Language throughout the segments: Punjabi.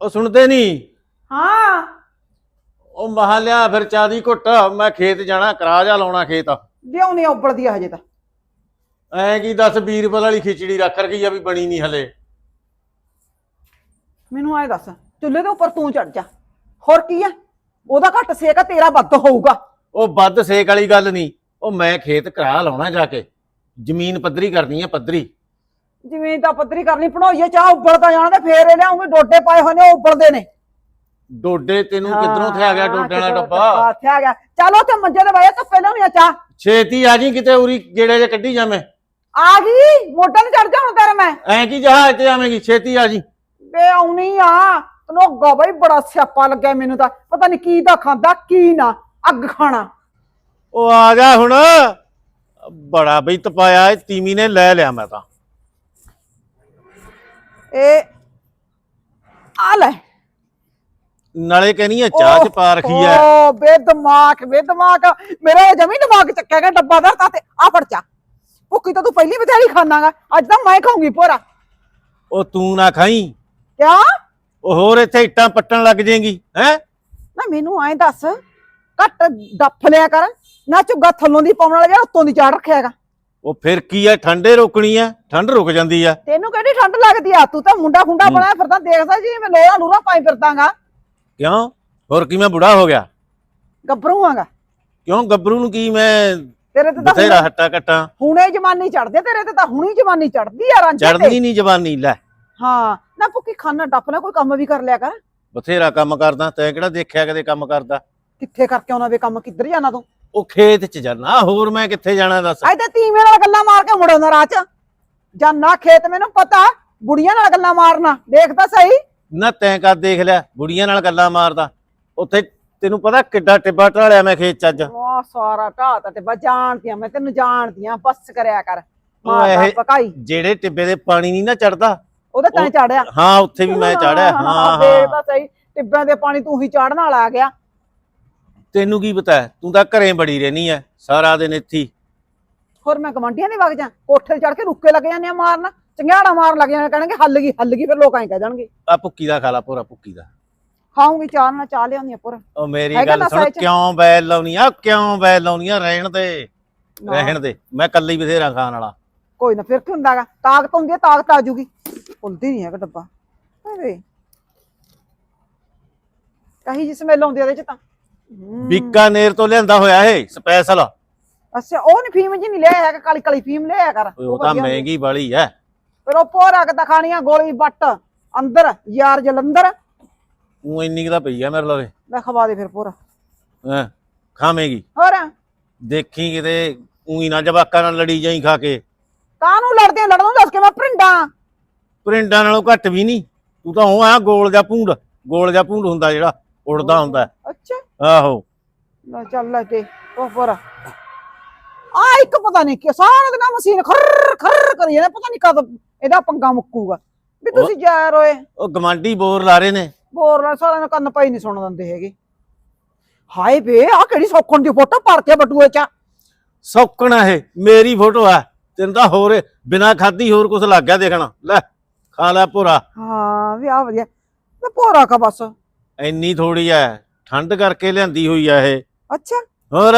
ਉਹ ਸੁਣਦੇ ਨਹੀਂ ਹਾਂ। ਉਹ ਮਹਾ ਲਿਆ ਫਿਰ ਚਾਹ ਦੀ ਘੁੱਟ ਮੈਂ ਖੇਤ ਜਾਣਾ ਕਰਾ ਜਾ ਲਾਉਣਾ ਖੇਤ। ਲਿਆਉਣੀ ਆ ਉੱਬਲਦੀ ਆ ਹਜੇ ਤਾਂ। ਐ ਕੀ ਦੱਸ ਵੀਰਬਲ ਵਾਲੀ ਖਿਚੜੀ ਰੱਖ ਰਖੀ ਆ ਵੀ ਬਣੀ ਨਹੀਂ ਹਲੇ। ਮੈਨੂੰ ਆਏ ਦੱਸ ਚੁੱਲ੍ਹੇ ਦੇ ਉੱਪਰ ਤੂੰ ਚੜ ਜਾ। ਹੋਰ ਕੀ ਆ? ਉਹਦਾ ਘੱਟ ਸੇਕ ਆ ਤੇਰਾ ਵੱਧ ਹੋਊਗਾ। ਉਹ ਵੱਧ ਸੇਕ ਵਾਲੀ ਗੱਲ ਨਹੀਂ ਉਹ ਮੈਂ ਖੇਤ ਕਰਾ ਲਾਉਣਾ ਜਾ ਕੇ। ਜ਼ਮੀਨ ਪੱਧਰੀ ਕਰਨੀ ਆ ਪੱਧਰੀ। ਜਿਵੇਂ ਤਾਂ ਪੱਧਰੀ ਕਰਨੀ ਪਣਾਈਏ ਚਾਹ ਉੱਬਲਦਾ ਜਾਣਾ ਤੇ ਫੇਰ ਇਹ ਲਿਆਉਂਗੇ ਡੋਡੇ ਪਾਏ ਹੋਏ ਨੇ ਉਹ ਉੱਬਲਦੇ ਨੇ। ਡੋਡੇ ਤੈਨੂੰ ਕਿੱਧਰੋਂ ਥੇ ਆ ਗਿਆ ਡੋਡੇ ਵਾਲਾ ਡੱਬਾ? ਇੱਥੇ ਆ ਗਿਆ। ਚਲੋ ਤੇ ਮੰਜੇ ਦੇ ਬਾਏ ਤਾਂ ਪਹਿਲਾਂ ਨਹੀਂ ਆ ਚਾਹ। ਛੇਤੀ ਆ ਜੀ ਕਿਤੇ ਉਰੀ ਗੇੜੇ ਜੇ ਕੱਢੀ ਜਾਵੇਂ ਆ ਗਈ? ਮੋਢੇ ਨੂੰ ਚੜ ਜਾ ਹੁਣ ਤੇਰੇ ਮੈਂ? ਐ ਕੀ ਜਹਾਜ਼ ਤੇ ਆਵੇਂਗੀ? ਛੇਤੀ ਆ ਜੀ। ਬੇ ਆਉਣੀ ਆ। ਤੈਨੂੰ ਗਾ ਬਈ ਬੜਾ ਸਿਆਪਾ ਲੱਗਿਆ ਮੈਨੂੰ ਤਾਂ। ਪਤਾ ਨਹੀਂ ਕੀ ਦਾ ਖਾਂਦਾ ਕੀ ਨਾ। ਅੱਗ ਖਾਣਾ। ਉਹ ਆ ਜਾ ਹੁਣ। ਬੜਾ ਬਈ ਤਪਾਇਆ ਤੀਮੀ ਨੇ ਲੈ ਲਿਆ ਮੈਂ ਤਾਂ। ਇਹ ਆ ਲੈ। ਨਾਲੇ ਕਹਿਨੀ ਆ ਚਾਹ ਚ ਪਾ ਰਖੀ ਐ ਓ ਬੇ ਦਿਮਾਗ ਬੇ ਦਿਮਾਗ ਮੇਰਾ ਜਮੀ ਦਿਮਾਗ ਚੱਕਿਆ ਗਿਆ ਡੱਬਾ ਦਾ ਤੇ ਆ ਫੜ ਚਾ ਭੁੱਖੀ ਤਾਂ ਤੂੰ ਪਹਿਲੀ ਬਥੇਰੀ ਖਾਣਾਗਾ ਅੱਜ ਤਾਂ ਮੈਂ ਖਾਊਂਗੀ ਭੋਰਾ। ਉਹ ਤੂੰ ਨਾ ਖਾਈ। ਕਿਆ? ਉਹ ਹੋਰ ਇੱਥੇ ਇੱਟਾਂ ਪੱਟਣ ਲੱਗ ਜਾਏਗੀ ਹੈ? ਨਾ ਮੈਨੂੰ ਐਂ ਦੱਸ ਘੱਟ ਡੱਫ ਲਿਆ ਕਰ। ਨਾ ਝੁੱਗਾ ਥੱਲੋਂ ਦੀ ਪਾਉਣ ਵਾਲਾ ਜਿਹੜਾ ਉੱਤੋਂ ਦੀ ਚਾੜ ਰੱਖਿਆਗਾ ਉਹ ਫਿਰ ਕੀ ਐ ਠੰਡੇ ਰੋਕਣੀ ਐ ਠੰਡ ਰੁਕ ਜਾਂਦੀ ਐ ਤੈਨੂੰ ਕਿਹੜੀ ਠੰਡ ਲੱਗਦੀ ਆ? ਤੂੰ ਤਾਂ ਮੁੰਡਾ ਖੁੰਡਾ ਹੂੰ। ਬਣਾਇਆ ਫਿਰਦਾ ਦੇਖਦਾ ਜੀ ਮੈਂ ਲੋਹਾ ਲੂਰਾ ਪਾਈ ਫਿਰਦਾਗਾ। ਕਿਉਂ? ਹੋਰ ਕੀ ਮੈਂ ਬੁੜਾ ਹੋ ਗਿਆ? ਗੱਭਰੂ ਆਂਗਾ ਕਿਉਂ ਗੱਭਰੂ ਨੂੰ ਕੀ ਮੈਂ ਤੇਰੇ ਤੇ ਤਾਂ ਬਥੇਰਾ ਹੁਣੇ- ਹੱਟਾ ਕੱਟਾਂ? ਹੁਣੇ ਜਵਾਨੀ ਚੜਦੇ ਤੇਰੇ ਤੇ ਤਾਂ ਹੁਣੀ ਜਵਾਨੀ ਚੜਦੀ ਆ ਰਾਂਝੇ ਤੇ। ਚੜਦੀ ਨਹੀਂ ਜਵਾਨੀ ਲੈ। ਹਾਂ ਨਾ ਭੁੱਕੀ ਖਾਣਾ ਡੱਫ ਲੈ ਕੋਈ ਕੰਮ ਵੀ ਕਰ ਲਿਆ ਕਰ। ਬਥੇਰਾ ਕੰਮ ਕਰਦਾ ਤੈਂ ਕਿਹੜਾ ਦੇਖਿਆ ਕਦੇ ਕੰਮ ਕਰਦਾ? ਕਿੱਥੇ ਕਰਕੇ ਆਉਣਾ ਵੇ ਕੰਮ? ਕਿੱਧਰ ਜਾਣਾ ਤੂੰ? ਉਹ ਖੇਤ ਚ ਜਾਣਾ ਹੋਰ ਮੈਂ ਕਿੱਥੇ ਜਾਣਾ ਦੱਸ। ਅੱਜ ਤਾਂ ਤੀਵੇਂ ਨਾਲ ਗੱਲਾਂ ਮਾਰ ਕੇ ਮੁੜਾਉਂਦਾ ਰਾਹ ਚ। ਜਾਨਾ ਖੇਤ ਮੈਨੂੰ ਪਤਾ ਬੁੜੀਆਂ ਨਾਲ ਗੱਲਾਂ ਮਾਰਨਾ ਦੇਖ ਤਾਂ ਸਹੀ। ਨਾ ਤੈਂ ਕਦ ਦੇਖ ਲਿਆ ਬੁੜੀਆਂ ਨਾਲ ਗੱਲਾਂ ਮਾਰਦਾ। ਉੱਥੇ ਤੈਨੂੰ ਪਤਾ ਕਿੱਡਾ ਟਿੱਬਾ ਢਾਲਿਆ ਮੈਂ ਖੇਤ ਚ ਅੱਜ। ਉਹ ਸਾਰਾ ਢਾਹ ਤਾਂ ਟਿੱਬਾ ਜਾਣਦੀ ਆ ਮੈਂ ਤੈਨੂੰ ਜਾਣਦੀ ਆ ਬਸ ਕਰਿਆ ਕਰ। ਮਾਰਦਾ ਪਕਾਈ ਜਿਹੜੇ ਟਿੱਬੇ ਦੇ ਪਾਣੀ ਨਹੀਂ ਨਾ ਚੜਦਾ ਉਹਦੇ ਤਾਂ ਚਾੜਿਆ। ਹਾਂ ਉੱਥੇ ਵੀ ਮੈਂ ਚਾੜਿਆ। ਹਾਂ ਦੇਖ ਹਾਂ। ਤਾਂ ਸਹੀ ਟਿੱਬਿਆਂ ਦੇ ਪਾਣੀ ਤੂੰ ਹੀ ਚਾੜਨ ਵਾਲਾ ਆ ਗਿਆ। ਤੈਨੂੰ ਕੀ ਪਤਾ? ਤੂੰ ਤਾਂ ਘਰੇ ਬੜੀ ਰਹਿਨੀ ਐ ਸਾਰਾ ਦਿਨ ਇੱਥੇ ਹੀ। ਹੋਰ ਮੈਂ ਗਮੰਡੀਆਂ ਦੇ ਵਗ ਜਾ ਕੋਠੇ ਚੜ ਕੇ ਰੁੱਕੇ ਲੱਗ ਜਾਂਦੇ ਆ ਮਾਰਨ ਚੰਗਿਆੜਾ ਮਾਰਨ ਲੱਗ ਜਾਂਦੇ ਕਹਿਣਗੇ ਹੱਲ ਗਈ ਹੱਲ ਗਈ ਫਿਰ ਲੋਕਾਂ ਹੀ ਕਹਿ ਦੇਣਗੇ ਆ ਭੁੱਕੀ ਦਾ ਖਾ ਲਾ ਪੂਰਾ ਭੁੱਕੀ ਦਾ। ਖਾਉਂਗੀ ਚਾਹ ਨਾਲ ਚਾਹ ਲਿਆਉਂਦੀ ਆ ਪੁਰ। ਉਹ ਮੇਰੀ ਹੈਗਾ ਗੱਲ ਸੁਣ ਚ? ਕਿਉਂ ਬੈਲ ਲਾਉਣੀ ਆ ਕਿਉਂ ਬੈਲ ਲਾਉਣੀ ਆ ਰਹਿਣ ਦੇ ਰਹਿਣ ਦੇ। ਮੈਂ ਕੱਲੀ ਬਥੇਰਾ ਖਾਣ ਵਾਲਾ। ਕੋਈ ਨਾ ਫਿਰ ਕੀ ਹੁੰਦਾਗਾ ਤਾਕਤ ਹੁੰਦੀ ਹੈ ਤਾਕਤ ਆ ਜੂਗੀ। ਭੁੱਲਦੀ ਨਹੀਂ ਹੈਗਾ ਡੱਬਾ। ਵੇ। ਕਹੀ ਜਿਸ ਸਮੈਲ ਆਉਂਦੀ ਆ ਉਹਦੇ ਚ ਤਾਂ। ਬੀਕਾਨੇਰ ਤੋਂ ਲਿਆਂਦਾ ਹੋਇਆ ਇਹ ਸਪੈਸ਼ਲ। ਅੱਛਾ ਉਹ ਨਹੀਂ ਫੀਮ ਜੀ ਨਹੀਂ ਲਿਆ ਹੈਗਾ ਕਾਲੀ ਕਾਲੀ ਫੀਮ ਲਿਆ ਕਰ। ਉਹ ਤਾਂ। ਮਹਿੰਗੀ ਵਾਲੀ ਐ। ਫਿਰ ਉਹ ਪੋਰਾ ਕੇ ਤਾਂ ਖਾਣੀਆਂ ਗੋਲੀ ਬੱਟ ਅੰਦਰ ਯਾਰ ਜਲੰਧਰ। ਉਹ ਇੰਨੀ ਕੁ ਤਾਂ ਪਈ ਆ ਮੇਰੇ ਲਵੇ। ਲੈ ਖਵਾ ਦੇ ਫਿਰ ਪੋਰਾ ਹਾਂ ਖਾਵੇਂਗੀ। ਹੋਰ? ਦੇਖੀ ਕਿਤੇ ਉਹੀ ਨਾ ਜਵਾਕਾਂ ਨਾਲ ਲੜੀ ਜਾਈ ਖਾ ਕੇ। ਕਾਹਨੂੰ ਲੜਦੇ ਆ? ਲੜਨ ਦੱਸ ਕੇ ਮੈਂ ਪ੍ਰਿੰਡਾਂ ਪ੍ਰਿੰਡਾਂ ਨਾਲੋਂ ਘੱਟ ਵੀ ਨਹੀਂ ਤੂੰ ਤਾਂ ਉਹ ਆ ਗੋਲ ਜਾਂ ਭੂੰਡ। ਗੋਲ ਜਾਂ ਭੂੰਡ ਹੁੰਦਾ ਜਿਹੜਾ। ਉੜਦਾ ਹੁੰਦਾ। ਅੱਛਾ। ਆਹੋ। ਲੈ ਚੱਲ ਲੈ ਕੇ ਉਹ ਪੋਰਾ। ਆ ਇੱਕ ਪਤਾ ਨਹੀਂ ਕਿ ਸਾਰਾ ਦਿਨ ਆਹ ਮਸ਼ੀਨ ਖਰ ਖਰ ਕਰੀ ਜਾਂਦੇ ਪਤਾ ਨਹੀਂ ਕਦ ਇਹਦਾ ਪੰਗਾ ਮੁੱਕੂਗਾ। ਵੀ ਤੁਸੀਂ ਜਾ ਰੋਏ ਉਹ ਗਮਾਂਡੀ ਬੋਰ ਲਾ ਰਹੇ ਨੇ। ਬੋਰ ਨਾਲ ਸਾਰਿਆਂ ਨੂੰ ਕੰਨ ਪਈ ਨਹੀਂ ਸੁਣ ਦਿੰਦੇ ਹੈਗੇ। ਹਾਏ ਵੇ ਆ ਕਿਹੜੀ ਸੌਖਣ ਦੀ ਫੋਟੋ ਭਰਤੇ ਬਟੂਏ ਚ ਸੌਕਣਾ ਇਹ ਮੇਰੀ ਫੋਟੋ ਆ। ਤੈਨੂੰ ਤਾਂ ਹੋਰ ਬਿਨਾ ਖਾਦੀ ਹੋਰ ਕੁਝ ਲੱਗ ਗਿਆ ਦੇਖਣਾ। ਲੈ ਖਾ ਲੈ ਭੋਰਾ। ਹਾਂ ਵੀ ਆ ਵਧੀਆ। ਤੇ ਪੋਰਾ ਕਾ ਬਸ। ਇੰਨੀ ਥੋੜੀ ਐ ਠੰਡ ਕਰਕੇ ਲਿਆਂਦੀ ਹੋਈ ਆ ਇਹ। ਅੱਛਾ। ਹੋਰ?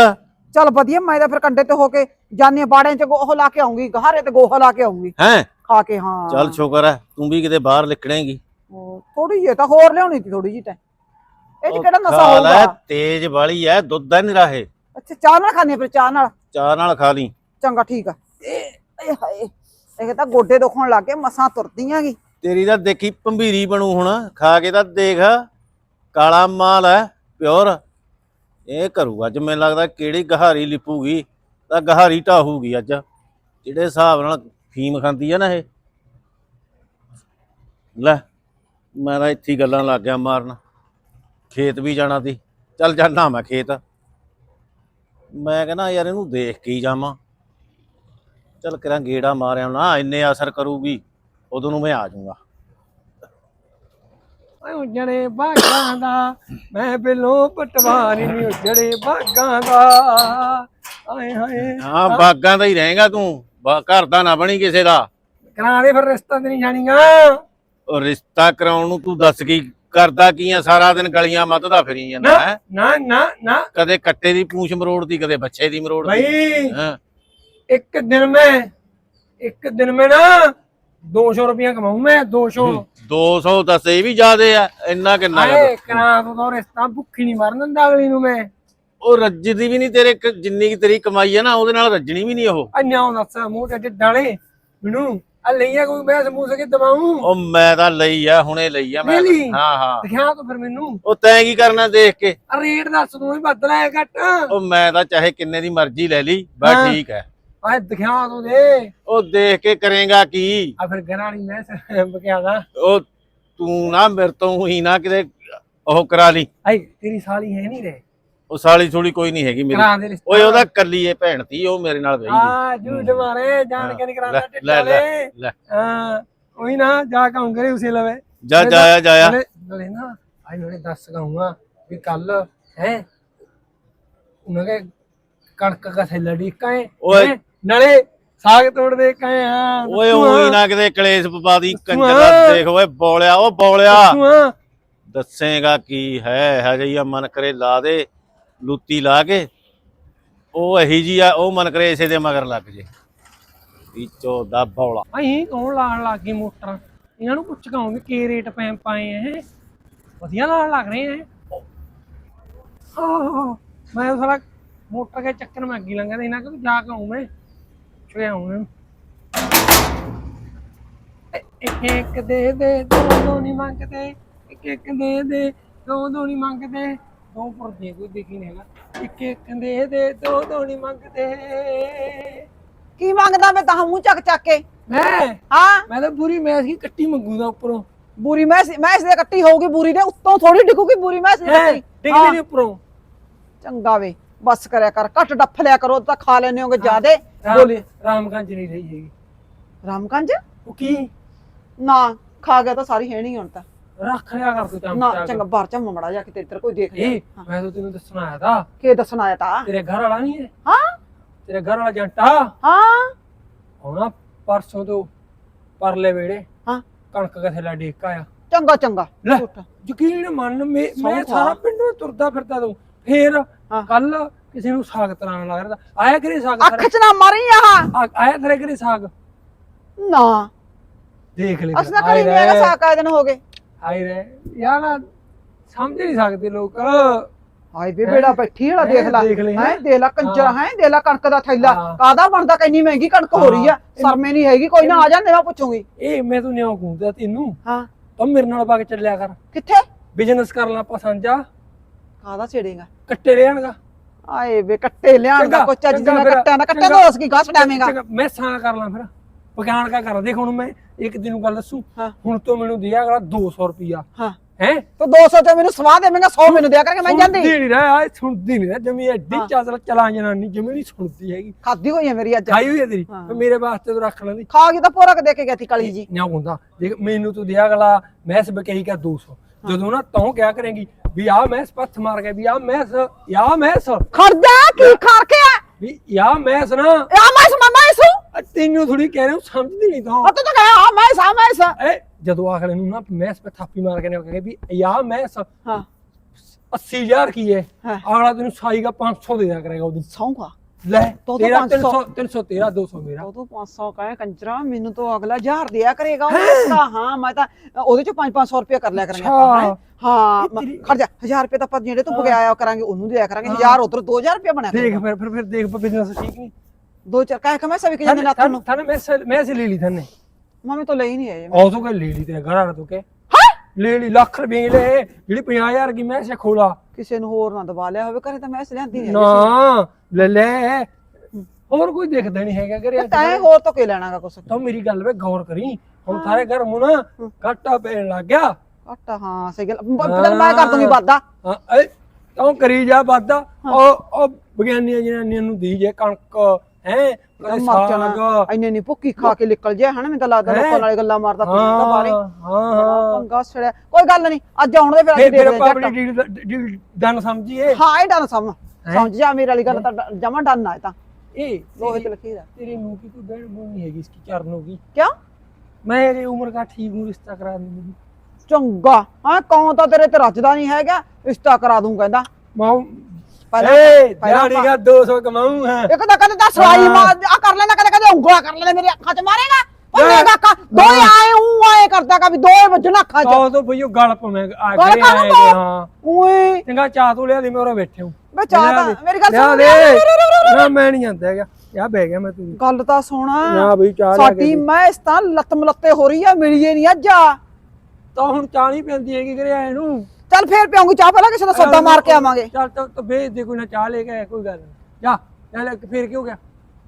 ਚੱਲ ਵਧੀਆ ਮੈਂ ਤਾਂ ਫਿਰ ਕੰਡੇ ਤੇ ਹੋ ਕੇ ਜਾਨੀ ਬਾੜਿਆਂ ਚ ਗੋਹ ਲਾ ਕੇ ਆਉਂਗੀ ਗਹਾਰੇ ਤੇ ਗੋਹ ਲਾ ਕੇ ਆਉਂਗੀ। ਹੈ? ਖਾ ਕੇ ਹਾਂ। ਚੱਲ ਸ਼ੁਕਰ ਐ ਤੂੰ ਵੀ ਕਿਤੇ ਬਾਹਰ ਨਿਕਲੇਂਗੀ। ਥੋੜੀ ਜਿਹੀ ਤਾਂ ਹੋਰ ਲਿਆਉਣੀ ਸੀ ਥੋੜੀ ਜਿਹੀ ਤਾਂ। ਇਹ ਚ ਕਿਹੜਾ ਨਸ਼ਾ ਹੋਊਗਾ? ਤੇਜ਼ ਵਾਲੀ ਐ ਦੁੱਧ ਐ ਨਿਰਾ ਇਹ। ਅੱਛਾ ਚਾਹ ਨਾਲ ਖਾਣੀ ਫਿਰ ਚਾਹ ਨਾਲ? ਚਾਹ ਨਾਲ ਖਾ ਲਈ। ਚੰਗਾ ਠੀਕ ਆ। ਇਹ ਹਾਏ ਇਹ ਤਾਂ ਗੋਡੇ ਦੁਖਣ ਲੱਗ ਗਏ ਮਸਾਂ ਤੁਰਦੀਆਂ ਗੀ ਤੇਰੀ ਤਾਂ ਦੇਖੀ ਭੰਬੀਰੀ ਬਣੂ ਹੁਣ ਖਾ ਕੇ ਤਾਂ ਦੇਖ। ਕਾਲਾ ਮਾਲ ਹੈ, ਪਿਓਰ। ਇਹ ਕਰੂਗਾ, ਅੱਜ ਮੈਨੂੰ ਲੱਗਦਾ ਕਿਹੜੀ ਗਹਾਰੀ ਲਿਪੂਗੀ, ਤਾਂ ਗਹਾਰੀ ਢਾਹੂਗੀ ਅੱਜ। ਜਿਹੜੇ ਹਿਸਾਬ ਨਾਲ ਫੀਮ ਖਾਂਦੀ ਆ ਨਾ ਇਹ। ਲੈ, ਮੈਂ ਤਾਂ ਇੱਥੇ ਹੀ ਗੱਲਾਂ ਲੱਗ ਗਿਆ ਮਾਰਨ। ਖੇਤ ਵੀ ਜਾਣਾ ਸੀ। ਚੱਲ ਜਾਣਾ ਮੈਂ ਖੇਤ। ਮੈਂ ਕਹਿੰਦਾ ਯਾਰ ਇਹਨੂੰ ਦੇਖ ਕੇ ਹੀ ਜਾਵਾਂ। ਚੱਲ ਕਰਾਂ ਗੇੜਾ ਮਾਰਿਆ, ਨਾ ਇੰਨੇ ਅਸਰ ਕਰੂਗੀ, ਉਦੋਂ ਨੂੰ ਮੈਂ ਆ ਜਾਊਂਗਾ। ਉਜੜੇ ਬਾਗਾਂ ਦਾ ਮੈਂ ਬਿੱਲੋਂ ਪਟਵਾਰੀ ਨਹੀਂ ਉਜੜੇ ਬਾਗਾਂ ਦਾ। ਆਏ ਹਾਏ। ਹਾਂ ਬਾਗਾਂ ਦਾ ਹੀ ਰਹੇਗਾ ਤੂੰ। ਬਾ- ਘਰ ਦਾ ਨਾ ਬਣੀ ਕਿਸੇ ਦਾ। ਕਰਾ ਦੇ ਫਿਰ ਰਿਸ਼ਤਾ ਤੇ ਨਹੀਂ ਜਾਣੀਆਂ ਉਹ ਰਿਸ਼ਤਾ ਕਰਾਉਣ ਨੂੰ ਤੂੰ ਦੱਸ ਕੀ ਕਰਦਾ ਕੀ ਆ? ਸਾਰਾ ਦਿਨ ਗਲੀਆਂ ਮੱਧਦਾ ਫਿਰੀ ਜਾਂਦਾ ਹੈ? ਨਾ ਨਾ ਨਾ। ਕਦੇ ਕੱਟੇ ਦੀ ਪੂਛ ਮਰੋੜਦੀ ਕਦੇ ਬੱਚੇ ਦੀ ਮਰੋੜਦੀ ਹਾਂ। ਇੱਕ ਦਿਨ ਮੈਂ ਇੱਕ ਦਿਨ ਮੈਂ ਨਾ 200 ਰੁਪਇਆ ਕਮਾਉਂ ਮੈਂ 200 200 ਦੱਸ ਇਹ ਵੀ ਜ਼ਿਆਦੇ ਆ ਇੰਨਾ ਕਿੰਨਾ ਕੁ? ਆਏ ਕਰਾ ਦੋ ਰਿਸ਼ਤਾ ਭੁੱਖੀ ਨਹੀਂ ਮਰਨ ਦਿੰਦਾ ਅਗਲੀ ਨੂੰ ਮੈਂ। ਉਹ ਰੱਜਦੀ ਵੀ ਨਹੀਂ ਤੇਰੇ ਕ- ਜਿੰਨੀ ਕੀ ਤੇਰੀ ਕਮਾਈ ਹੈ ਨਾ ਉਹਦੇ ਨਾਲ ਰੱਜਣੀ ਵੀ ਨਹੀਂ ਉਹ। ਅੰਨਿਆ ਦੱਸ ਮੂੰਹ ਤੇ ਡਾਲੇ। ਮੈਨੂੰ ਆ ਲਈਆ ਕੋਈ ਮੈਂ ਸਮੂਹ ਸਕੇ ਦਵਾਉਂ ਉਹ ਮੈਂ ਤਾਂ ਲਈ ਆ ਹੁਣੇ ਲਈ ਆ ਮੈਂ? ਹਾਂ ਹਾਂ। ਦਿਖਾ ਤੂੰ ਫਿਰ ਮੈਨੂੰ। ਉਹ ਤੈਂ ਕੀ ਕਰਨਾ ਦੇਖ ਕੇ? ਆ ਰੇਟ ਦੱਸ ਤੂੰ ਵੀ ਬਦਲ ਆਇਆ ਘੱਟ। ਉਹ ਮੈਂ ਤਾਂ ਚਾਹੇ ਕਿੰਨੇ ਦੀ ਮਰਜ਼ੀ ਲੈ ਲਈ ਬਸ ਹਾਂ। ਠੀਕ ਹੈ। ਆ ਦਿਖਾ ਤੂੰ ਦੇ। ਉਹ ਦੇਖ ਕੇ ਕਰੇਗਾ ਕੀ? ਆ ਫਿਰ ਗਰਾਣੀ ਮੈਂ ਬਕਿਆਦਾ ਉਹ ਤੂੰ ਨਾ ਮੇਰੇ ਤੋਂ ਹੀ ਨਾ ਕਿਤੇ ਉਹ ਕਰਾ ਲਈ। ਆਈ ਤੇਰੀ ਸਾਲੀ ਹੈ ਨਹੀਂ ਰੇ। ਉਹ ਸਾਲੀ ਥੋੜੀ ਕੋਈ ਨਹੀਂ ਹੈਗੀ ਮੇਰੀ। ਓਏ ਉਹਦਾ ਕੱਲੀ ਏ ਭੈਣ ਤੀ ਉਹ ਮੇਰੇ ਨਾਲ ਵਹੀ ਆ ਝੂਠ ਮਾਰੇ ਜਾਣ ਕੇ ਨਹੀਂ ਕਰਾਂਦਾ ਟਿੱਟਾ ਲੈ, ਹਾਂ ਉਹੀ ਨਾ ਜਾ ਕੰਮ ਕਰੇ ਉਸੇ ਲਵੇ। ਜਾ ਜਾਇਆ ਜਾਇਆ ਨਾਲੇ ਨਾ ਆਈ ਉਹਨੇ ਦੱਸ ਕਹੂੰਗਾ ਵੀ ਕੱਲ ਹੈ? ਉਹਨਾਂ ਕੇ ਕਣਕ ਕਾ ਥੈਲਾ ਡੀਕਾ ਹੈ? ਓਏ। ਨਾਲੇ ਸਾਗ ਤੋੜ ਦੇ ਕਹੇ ਹਾਂ। ਓਏ ਉਹੀ ਨਾ ਕਿਤੇ ਕਲੇਸ਼ ਪਵਾ ਦੀ ਕੰਜਰ ਦੇਖ ਓਏ ਬੋਲਿਆ ਉਹ ਬੋਲਿਆ। ਆ ਦੱਸੇਗਾ ਕੀ ਹੈ ਹਜੇ ਹੀ ਆ ਮਨ ਕਰੇ ਲਾ ਦੇ ਲੁੱਤੀ ਲਾ ਕੇ। ਉਹ ਇਹੀ ਜੀ ਆ ਉਹ ਮਨ ਕਰੇ ਇਸੇ ਦੇ ਮਗਰ ਲੱਗ ਜੇ। ਵਿੱਚੋਂ ਦਾ ਬੌਲਾ। ਅਹੀਂ ਕੌਣ ਲਾਣ ਲੱਗ ਮੋਟਰਾਂ? ਇਹਨਾਂ ਨੂੰ ਪੁੱਛ ਵੀ ਕੀ ਰੇਟ ਪੈ ਪਾਏ ਐ ਵਧੀਆ ਲਾਣ ਲੱਗ ਰਹੇ ਐ। ਮੈਂ ਸਾਰਾ ਮੋਟਰ ਕੇ ਚੱਕਰ ਮੈਂ ਅੱਗੀ ਲੰਗਾ ਇਹਨਾਂ ਕਿ ਜਾ ਕੇ ਆਉਂ ਮੈਂ। ਆਉਂ ਇੱਕ ਇੱਕ ਦੇ ਦੇ ਦੋ ਦੋ ਨਹੀਂ ਮੰਗਦੇ। ਇੱਕ ਇੱਕ ਦੇ ਦੇ ਦੋ ਦੋ ਨਹੀਂ ਮੰਗਦੇ। ਦੋ ਪਰ ਦੇ ਕੋਈ ਦੇਖੀ ਨਹੀਂ ਹੈਗਾ। ਇੱਕ ਇੱਕ ਦੇ ਦੇ ਦੋ ਦੋ ਨਹੀਂ ਮੰਗਦੇ। ਕੀ ਮੰਗਦਾ ਮੈਂ ਤਾਂ ਮੂੰਹ ਚੱਕ ਚੱਕ ਕੇ? ਮੈਂ? ਹਾਂ। ਮੈਂ ਤਾਂ ਪੂਰੀ ਮੈਸ ਕੀ ਕੱਟੀ ਮੰਗੂ ਦਾ ਉੱਪਰੋਂ। ਬੂਰੀ ਮੈਂ ਮੈਂ ਇਸ ਦੇ ਕੱਟੀ ਹੋਊਗੀ ਬੂਰੀ ਦੇ ਉੱਤੋਂ ਥੋੜੀ ਡਿੱਗੂਗੀ ਬੂਰੀ ਮੈਂ ਇਸ ਦੀ ਹੈ? ਕੱਟੀ। ਡਿੱਗ ਹਾਂ, ਨਹੀਂ ਉੱਪਰੋਂ। ਚੰਗਾ ਵੇ। ਬਸ ਕਰਿਆ ਕਰ ਘੱਟ ਡੱਫ ਲਿਆ ਕਰੋ ਤਾਂ ਖਾ ਲੈਣੇ ਹੋਗੇ ਜਿਆਦੇ। ਬੋਲੀ। ਰਾਮਗੰਜ ਨਹੀਂ ਰਹੀ ਹੈਗੀ। ਰਾਮਗੰਜ? ਉਹ ਕੀ? ਨਾ ਖਾ ਗਿਆ ਤਾਂ ਸਾਰੀ ਹੈ ਨਹੀਂ ਹੁਣ ਤਾਂ। ਰੱਖ ਲਿਆ ਕਰ ਤੂੰ ਨਾ ਚਮਚਾ ਚੰਗਾ ਬਾਹਰ ਚ ਮਮੜਾ ਜਾ ਕੇ ਤੇਰੇ ਕੋਈ ਦੇਖ ਲਿਆ। ਇਹ ਮੈਂ ਤਾਂ ਤੈਨੂੰ ਦੱਸਣਾ ਆਇਆ ਤਾ। ਕੀ ਦੱਸਣ ਆਇਆ ਤਾ? ਤੇਰੇ ਘਰ ਵਾਲਾ ਨਹੀਂ ਹੈ? ਹਾਂ। ਤੇਰੇ ਘਰ ਵਾਲਾ ਜੰਟਾ? ਹਾਂ। ਆਉਣਾ ਪਰਸੋਂ ਤੋਂ ਪਰਲੇ ਵੇੜੇ ਹਾਂ। ਕਣਕ ਕਿਥੇ ਲਾ ਡੇਕਾ ਆ ਚੰਗਾ ਚੰਗਾ। ਲੈ ਝੂਠ। ਯਕੀਨ ਮੰਨ ਮੈਂ ਸਾਰਾ। ਪਿੰਡੋਂ ਤੁਰਦਾ ਫਿਰਦਾ ਤੂੰ ਫੇਰ। ਕੱਲ ਕਿਸੇ ਨੂੰ ਸਾਗ ਤਰਾਣ ਲੱਗ ਰਿਹਾ। ਆਇਆ ਕਰੇ ਸਾਗ ਅੱਖ ਚ ਨਾ ਮਾਰੀ ਆਹ। ਆ- ਆਇਆ ਤੇਰੇ ਘਰੇ ਸਾਗ? ਨਾ। ਦੇਖ ਲੈ ਅਸ ਨਾ ਕਰੀ ਨਹੀਂ ਹੈਗਾ ਸਾ ਕਾਇ ਦਿਨ ਹੋ ਗਏ। ਆਈ ਰੇ ਯਾਰ ਨਾ ਸਮਝ ਨਹੀਂ ਸਕਦੇ ਲੋਕ। ਹਾਏ ਵੇ ਬੇੜਾ ਬੈਠੀ ਜਿਹੜਾ ਦੇਖ ਲੈ। ਦੇਖ ਲੈ, ਹੈ? ਹੈਂ? ਦੇਖ ਲੈ ਕੰਜਰ ਹਾਂ। ਹੈ? ਦੇਖ ਲੈ ਕਣਕ ਦਾ ਥੈਲਾ। ਹਾਂ। ਕਾਦਾ ਬਣਦਾ ਕਿੰਨੀ ਮਹਿੰਗੀ ਕਣਕ ਹੋ ਰਹੀ ਆ? ਸਰਮੇ ਨਹੀਂ ਹੈਗੀ ਕੋਈ ਨਾ ਆ ਜਾਂਦੇ ਮੈਂ ਪੁੱਛੂਗੀ। ਇਹ ਮੈਂ ਤੂੰ ਨਿਉ ਕਹੂੰਦਾ ਤੈਨੂੰ। ਹਾਂ। ਤੂੰ ਮੇਰੇ ਨਾਲ ਬਾਗ ਚੱਲਿਆ ਕਰ। ਕਿੱਥੇ? ਬਿਜ਼ਨਸ ਕਰ ਲਾ ਪਸੰਜਾ ਕਾਦਾ ਛੇੜੇਗਾ? ਕੱਟੇ ਰਹਿਣਗਾ ਆਏ ਵੇ ਕੱਟੇ ਲਿਆਣ ਦਾ ਕੋਈ ਚੱਜ ਦਾ ਕੱਟੇ ਚੰਗਾ। ਦੋਸ ਕੀ ਗਾਸ ਡਾਵੇਂਗਾ ਮੈਂ ਸਾਂ ਕਰ ਲਾਂ ਫਿਰ। ਵਿਗਿਆਨ ਕਾ ਕਰ ਦੇਖ ਹੁਣ ਮੈਂ ਇੱਕ ਦਿਨ ਨੂੰ ਗੱਲ ਦੱਸੂ। ਹੁਣ ਤੋਂ ਮੈਨੂੰ ਦਿਆ ਅਗਲਾ 200 ਰੁਪਿਆ ਹਾਂ। ਹੈ? ਤੂੰ 200 ਤੇ ਮੈਨੂੰ ਸਵਾਹ ਦੇਵੇਂਗਾ 100 ਮੈਨੂੰ ਦਿਆ ਕਰਕੇ ਮੈਂ ਜਾਂਦੀ। ਨਹੀਂ ਰਿਹਾ ਸੁਣਦੀ ਨਹੀਂ ਰਿਹਾ ਜਮੀ ਐਡੀ ਹਾਂ। ਚਾਜ਼ਲ ਚਲਾ ਜਨਾਨੀ ਜਮੀ ਨਹੀਂ ਸੁਣਦੀ ਹੈਗੀ। ਖਾਦੀ ਹੋਈ ਹੈ ਮੇਰੀ ਅੱਜ। ਖਾਈ ਹੋਈ ਹੈ। ਤੇਰੀ ਮੇਰੇ ਵਾਸਤੇ ਤੂੰ ਰੱਖ ਲੈਂਦੀ। ਖਾ ਗਈ ਤਾਂ ਪੂਰਾ ਕੇ ਦੇ ਕੇ ਗਈ ਤੀ ਕਾਲੀ ਜੀ। ਨਿਆ ਹੁੰਦਾ। ਦੇਖ ਮੈਨੂੰ ਤੂੰ ਦਿਆ ਅਗਲਾ ਮੈਸ ਬਕਈ ਕਾ 200 ਜਦੋਂ ਨਾ ਤੂੰ ਕਿਆ ਕਰੇਂਗੀ ਵੀ ਆ ਮੈਸ ਪੱਥ ਮਾਰ ਕੇ ਵੀ ਆ ਮੈਸ ਯਾ ਮੈਸ। ਜਾ ਕੀ ਖਾਰ ਕੇ ਆ? ਵੀ ਯਾ ਮੈਸ ਨਾ। ਆ ਮੈਂ ਸਮਾ ਮੈਂ ਸੂ? ਆ ਤੈਨੂੰ ਥੋੜੀ ਕਹਿ ਰਿਹਾ ਸਮਝਦੀ ਨਹੀਂ ਤੂੰ। ਉਹ ਤਾਂ ਕਹੇ ਆ ਮੈਂ ਸਾ ਮੈਂ ਸਾ ਏ ਜਦੋਂ ਆਖਲੇ ਨੂੰ ਨਾ ਮੈਸ ਪੇ ਥਾਪੀ ਮਾਰ ਕੇ ਨੇ ਕਹੇ ਵੀ ਯਾ ਮੈਸ। ਹਾਂ। 80000 ਕੀ ਹੈ? ਹਾਂ। ਅਗਲਾ ਤੈਨੂੰ ਸਾਈ ਦਾ 500 ਦੇ ਦਿਆ ਕਰੇਗਾ ਉਹਦੀ। ਸੌਂਗਾ ਲੈ ਤੋ 300 313 200 ਮੇਰਾ। ਉਹ ਤੋਂ 500 ਕਹੇ ਕੰਜਰਾ ਮੈਨੂੰ ਤੋਂ ਅਗਲਾ 1000 ਦਿਆ ਕਰੇਗਾ ਉਹ ਹਾਂ? ਮੈਂ ਤਾਂ ਉਹਦੇ ਚ 5-500 ਰੁਪਏ ਕਰ ਲਿਆ ਕਰਾਂਗੇ ਹਾਂ? ਖੜ ਜਾ 1000 ਰੁਪਏ ਤਾਂ ਆਪਾਂ ਜਿਹੜੇ ਤੋਂ ਬਗਾਇਆ ਕਰਾਂਗੇ ਉਹਨੂੰ ਦਿਆ ਕਰਾਂਗੇ 1000 ਉਧਰ 2000 ਰੁਪਏ ਬਣਿਆ ਦੇਖ ਫਿਰ ਫਿਰ ਦੇਖ ਬਿਜ਼ਨਸ ਠੀਕ ਨਹੀਂ। ਦੋ ਚਾਰ ਕਹੇ ਕਮੈਸਾ ਵੀ ਕਿ ਜਾਂਦੇ ਨਾ। ਤੁਹਾਨੂੰ ਤੁਹਾਨੂੰ ਮੈਂ ਮੈਂ ਸੇ ਲੈ ਲਈ ਥੰਨੇ। ਮੈਂ ਤੋਂ ਲਈ ਨਹੀਂ ਆਏ। ਉਹ ਤੋਂ ਕਿ ਲੈ ਲਈ ਤੇ ਘਰਾਂ ਤੋਂ ਕਿ ਲੈ ਲਈ ਲੱਖ ਰੁਪਏ ਲੈ ਜਿਹੜੀ 50000 ਕੀ ਮੈਂ ਸੇ ਖੋਲਾ। ਕਿਸੇ ਨੂੰ ਹੋਰ ਨਾ ਦਬਾ ਲਿਆ ਹੋਵੇ ਘਰੇ ਤਾਂ ਮੈਂ ਸੇ ਲਿਆਂਦੀ ਨਹੀਂ ਨਾ। ਲੈ ਲੈ ਹੋਰ ਕੋਈ ਦੇਖਦਾ ਨਹੀਂ ਹੈਗਾ ਘਰੇ ਤੈਂ ਹੋਰ ਤੋਂ ਕੀ ਲੈਣਾਗਾ ਕੁਛ। ਤਾਂ ਮੇਰੀ ਗੱਲ ਵੇ ਗੌਰ ਕਰੀ। ਹੁਣ ਥਾਰੇ ਘਰ ਮੂੰ ਨਾ ਘਾਟਾ ਪੈਣ ਲੱਗ ਗਿਆ। ਘੱਟ ਹਾਂ ਸਹੀ ਗੱਲ। ਬ- ਚੱਲ ਮੈਂ ਕਰ ਦੂੰਗੀ ਵਾਦਾ ਹਾਂ ਏ ਤੂੰ ਕਰੀ ਜਾ ਵਾਦਾ ਉਹ ਉਹ ਵਿਗਿਆਨੀਆਂ ਜਨਾਨੀਆਂ ਨੂੰ ਦੀ ਜੇ ਕਣਕ ਹੈ ਮਰ ਜਾਣਾ। ਇੰਨੇ ਨਹੀਂ ਭੁੱਖੀ ਖਾ ਕੇ ਨਿਕਲ ਜਿਆ ਹਨਾ ਮੈਨੂੰ ਤਾਂ ਲੱਗਦਾ ਹੈਂ? ਲੋਕਾਂ ਨਾਲੇ ਗੱਲਾਂ ਮਾਰਦਾ ਹਾਂ ਫਿਰਦਾ ਬਾਰੇ ਹਾਂ ਹਾਂ। ਪੰਗਾ ਛੜਿਆ ਕੋਈ ਗੱਲ ਨਹੀਂ ਅੱਜ ਆਉਣ ਦੇ ਫਿਰ ਅੱਜ ਫਿਰ ਦੇਖ ਫਿਰ ਲੈ ਆਪਾਂ ਜੱਟ। ਆਪਣੀ ਡੀਲ ਡੀਲ ਡਨ ਸਮਝੀਏ। ਹਾਂ ਇਹ ਡਨ ਸਮ ਸਮਝ ਮੇਰੇ ਵਾਲੀ ਗੱਲ ਤਾਂ ਜਮਾ ਡਨ ਆ ਤਾਂ। ਇਹ ਲੋਹੇ ਤੇ ਲਕੀਰ ਆ ਤੇਰੀ ਨੂੰ ਕੀ ਕੋਈ ਬਹਿਣ ਬੂਣ ਨਹੀਂ ਹੈਗੀ ਇਸ ਕੀ ਕਰਨ ਹੋਗੀ ਕਿਉਂ? ਉਮਰ ਦਾ ਠੀਕ ਨੂੰ ਰਿਸ਼ਤਾ ਕਰਾ ਦਿੰਦੀ ਚੰਗਾ। ਹਾਂ ਕੌਣ ਤਾਂ ਤੇਰੇ ਤੇ ਰੱਜਦਾ ਨਹੀਂ ਹੈਗਾ? ਰਿਸ਼ਤਾ ਕਰਾ ਦੂੰ ਕਹਿੰਦਾ। ਮਾਉ ਏ ਦਿਹਾੜੀ ਦਾ 200 ਕਮਾਉਂ ਹਾਂ। ਇੱਕ ਤਾਂ ਕਹਿੰਦਾ ਸਵਾਈ ਮਾਰ ਆ ਕਰ ਲੈਣਾ ਕਦੇ ਕਦੇ ਉਂਗਲਾ ਕਰ ਲੈਣਾ ਮੇਰੇ ਅੱਖਾਂ 'ਚ ਮਾਰੇਗਾ। ਉਹ ਲੈ। ਮੇਰੇ ਕਾਕਾ ਦੋਏ ਆਏ ਉਹ ਆਏ ਕਰਦਾ ਕਾ ਵੀ ਦੋਏ ਵੱਜਣਾ ਅੱਖਾਂ 'ਚ। ਕਾਹ ਤੋਂ ਭਈਓ ਗਲ ਪਵੇਂ ਆ ਗਲ ਗਏ ਕਾਹਨੂੰ ਆਏ ਪਾਓ? ਹਾਂ। ਓਏ ਚੰਗਾ ਚਾਹ ਤੂੰ ਲਿਆ ਦੇ ਮੈਂ ਉਰੇ ਬੈਠੇ ਹੂੰ। ਵੇ ਚਾਹ ਤਾਂ ਮੇਰੀ ਗੱਲ ਲਿਆ ਸੁਣ ਨਾ ਮੈਂ ਨਹੀਂ ਜਾਂਦਾ ਹੈਗਾ। ਯਾ ਬਹਿ ਗਿਆ ਮੈਂ ਤੂੰ। ਗੱਲ ਤਾਂ ਸੁਣਾ। ਨਾ ਬਈ ਚਾਹ ਲਿਆ ਕੇ ਸਾਡੀ ਦੇ। ਮੈਂ ਇਸ ਤਾਂ ਲੱਤ ਮਲੱਤੇ ਹੋ ਰਹੀ ਆ ਮਿਲੀਏ ਨਹੀਂ ਅੱਜ ਆ। ਤਾਂ ਹੁਣ ਚਾਹ ਨਹੀਂ ਪੈਂਦੀ ਹੈਗੀ ਕਰੇ ਆਏ ਨੂੰ? ਚੱਲ ਫੇਰ ਪਿਆਉਂਗੀ ਚਾਹ ਪਹਿਲਾਂ ਕਿਸੇ ਦਾ ਸੌਦਾ ਮਾਰ ਕੇ ਆਵਾਂਗੇ। ਚੱਲ ਤਾਂ ਭੇਜ ਦੇ ਕੋਈ ਨਾ ਚਾਹ ਲੈ ਕੇ ਆਇਆ ਕੋਈ ਗੱਲ ਜਾ ਲੈ ਲੈ ਫੇਰ ਕੀ ਹੋ ਗਿਆ?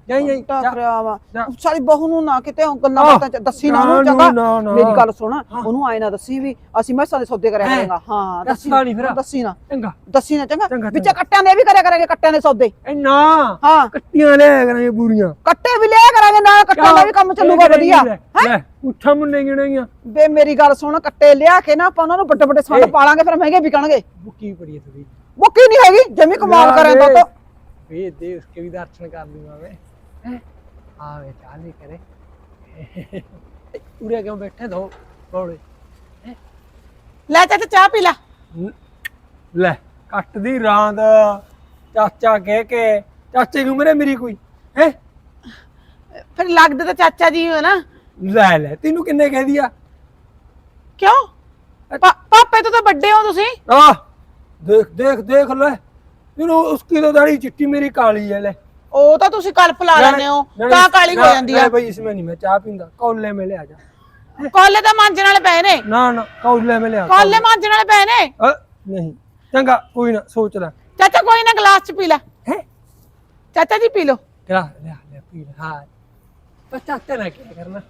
ਜਾਈ ਜਾਈ ਜਾ। ਟਕਰਿਆ ਵਾ ਜਾ। ਬਹੂ ਨੂੰ ਨਾ ਕਿਤੇ ਉਹ ਗੱਲਾਂ ਬਾਤਾਂ ਚ ਦੱਸੀ ਨਾ ਉਹਨੂੰ ਨਾ, ਚੰਗਾ। ਨਾ। ਮੇਰੀ ਗੱਲ ਸੁਣ ਉਹਨੂੰ ਆਏ ਨਾ ਦੱਸੀ ਵੀ ਅਸੀਂ ਮੈਸਾਂ ਦੇ ਸੌਦੇ ਕਰਿਆ ਹੈਂ? ਕਰਾਂਗਾ। ਹਾਂ ਦੱਸੀ ਦੱਸਦਾ ਨੀ ਫਿਰ। ਦੱਸੀ ਨਾ। ਚੰਗਾ। ਦੱਸੀ ਨਾ ਚੰਗਾ। ਚੰਗਾ, ਵਿੱਚ ਚੰਗਾ। ਕੱਟਿਆਂ ਦੇ ਵੀ ਕਰਿਆ ਕਰਾਂਗੇ ਕੱਟਿਆਂ ਦੇ ਸੌਦੇ। ਨਾ। ਹਾਂ। ਕੱਟੀਆਂ ਲੈ ਕਰਾਂਗੇ ਪੂਰੀਆਂ। ਕੱਟੇ ਵੀ ਲਿਆ ਕਰਾਂਗੇ ਨਾਲ ਕੱਟਿਆਂ ਦਾ ਵੀ ਕੰਮ ਚੱਲੂਗਾ ਵਧੀਆ। ਲੈ ਉੱਠਾ ਮੁੰਨੇ ਗਿਣਾਈਆਂ ਬੇ ਮੇਰੀ ਗੱਲ ਸੁਣ ਕੱਟੇ ਲਿਆ ਕੇ ਨਾ ਆਪਾਂ ਉਹਨਾਂ ਨੂੰ ਵੱਡੇ ਵੱਡੇ ਸੰਦ ਏ। ਪਾਲਾਂਗੇ ਫਿਰ ਮਹਿੰਗੇ ਵਿਕਣਗੇ। ਬੁੱਕੀ ਪੜੀ ਥੋੜੀ ਮੁੱਕੀ ਨਹੀਂ ਹੈਗੀ ਜਮੀ ਕਮਾਲ ਕਰੇ। ਤਾਂ। ਵੇ ਦੇ ਉਸਕੇ ਵੀ ਦਰਸ਼ਨ ਕਰ ਲੂੰਗਾ ਮੈਂ। ਚਾਹ ਲੈ ਕਰੇ। ਉਰੇ ਕਿਉਂ ਬੈਠੇ ਦੋ ਬੋੜੇ ਲੈ ਚਾਚਾ ਚਾਹ ਪੀ ਲੈ। ਲੈ ਕੱਟ ਦੀ ਰਾਂਦ। ਚਾਚਾ ਕਹਿ ਕੇ ਚਾਚੇ ਨੂੰ ਮੇਰੇ ਮੇਰੀ ਕੋਈ ਹੈ? ਫਿਰ ਲੱਗਦੇ ਤਾਂ ਚਾਚਾ ਜੀ ਹੋ ਨਾ। ਲੈ ਲੈ ਤੈਨੂੰ ਕਿੰਨੇ ਕਹਿ ਦਿਆ ਕਿਉਂ? ਪਾਪੇ ਤੋਂ ਤਾਂ ਵੱਡੇ ਹੋ ਤੁਸੀਂ। ਆ ਦੇਖ ਦੇਖ ਦੇਖ ਲੈ। ਇਹਨੂੰ ਉਸਕੀ ਤਾਂ ਦਾੜੀ ਚਿੱਟੀ ਮੇਰੀ ਕਾਲੀ ਹੈ ਲੈ। ਉਹ ਤਾਂ ਤੁਸੀਂ ਕਲਪ ਲਾ ਲੈਂਦੇ ਹੋ ਤਾਂ ਕਾਲੀ ਹੋ ਜਾਂਦੀ ਆ। ਭਾਈ ਇਸमें ਨਹੀਂ ਮੈਂ ਚਾਹ ਪੀਂਦਾ ਕੌਲੇ ਮੇ ਲੈ ਆ ਜਾ ਕੋਲੇ ਤਾਂ ਮਾਂਜਣ ਵਾਲੇ ਪਏ ਨੇ। ਨਾ ਨਾ ਕੌਲੇ ਮੇ ਲੈ ਆ ਕੋਲੇ। ਮਾਂਜਣ ਵਾਲੇ ਪਏ ਨੇ? ਨਹੀਂ ਚੰਗਾ ਕੋਈ ਨਾ ਸੋਚ ਲੈ। ਚਾਚਾ ਕੋਈ ਨਾ ਗਲਾਸ ਚ ਪੀ ਲੈ। ਹੈ? ਚਾਚਾ ਜੀ ਪੀ ਲੈ ਲੈ ਪੀ ਲੈ ਹਾਂ। ਪਤਾ ਤੇ ਨਾ ਕੀ ਕਰਨਾ?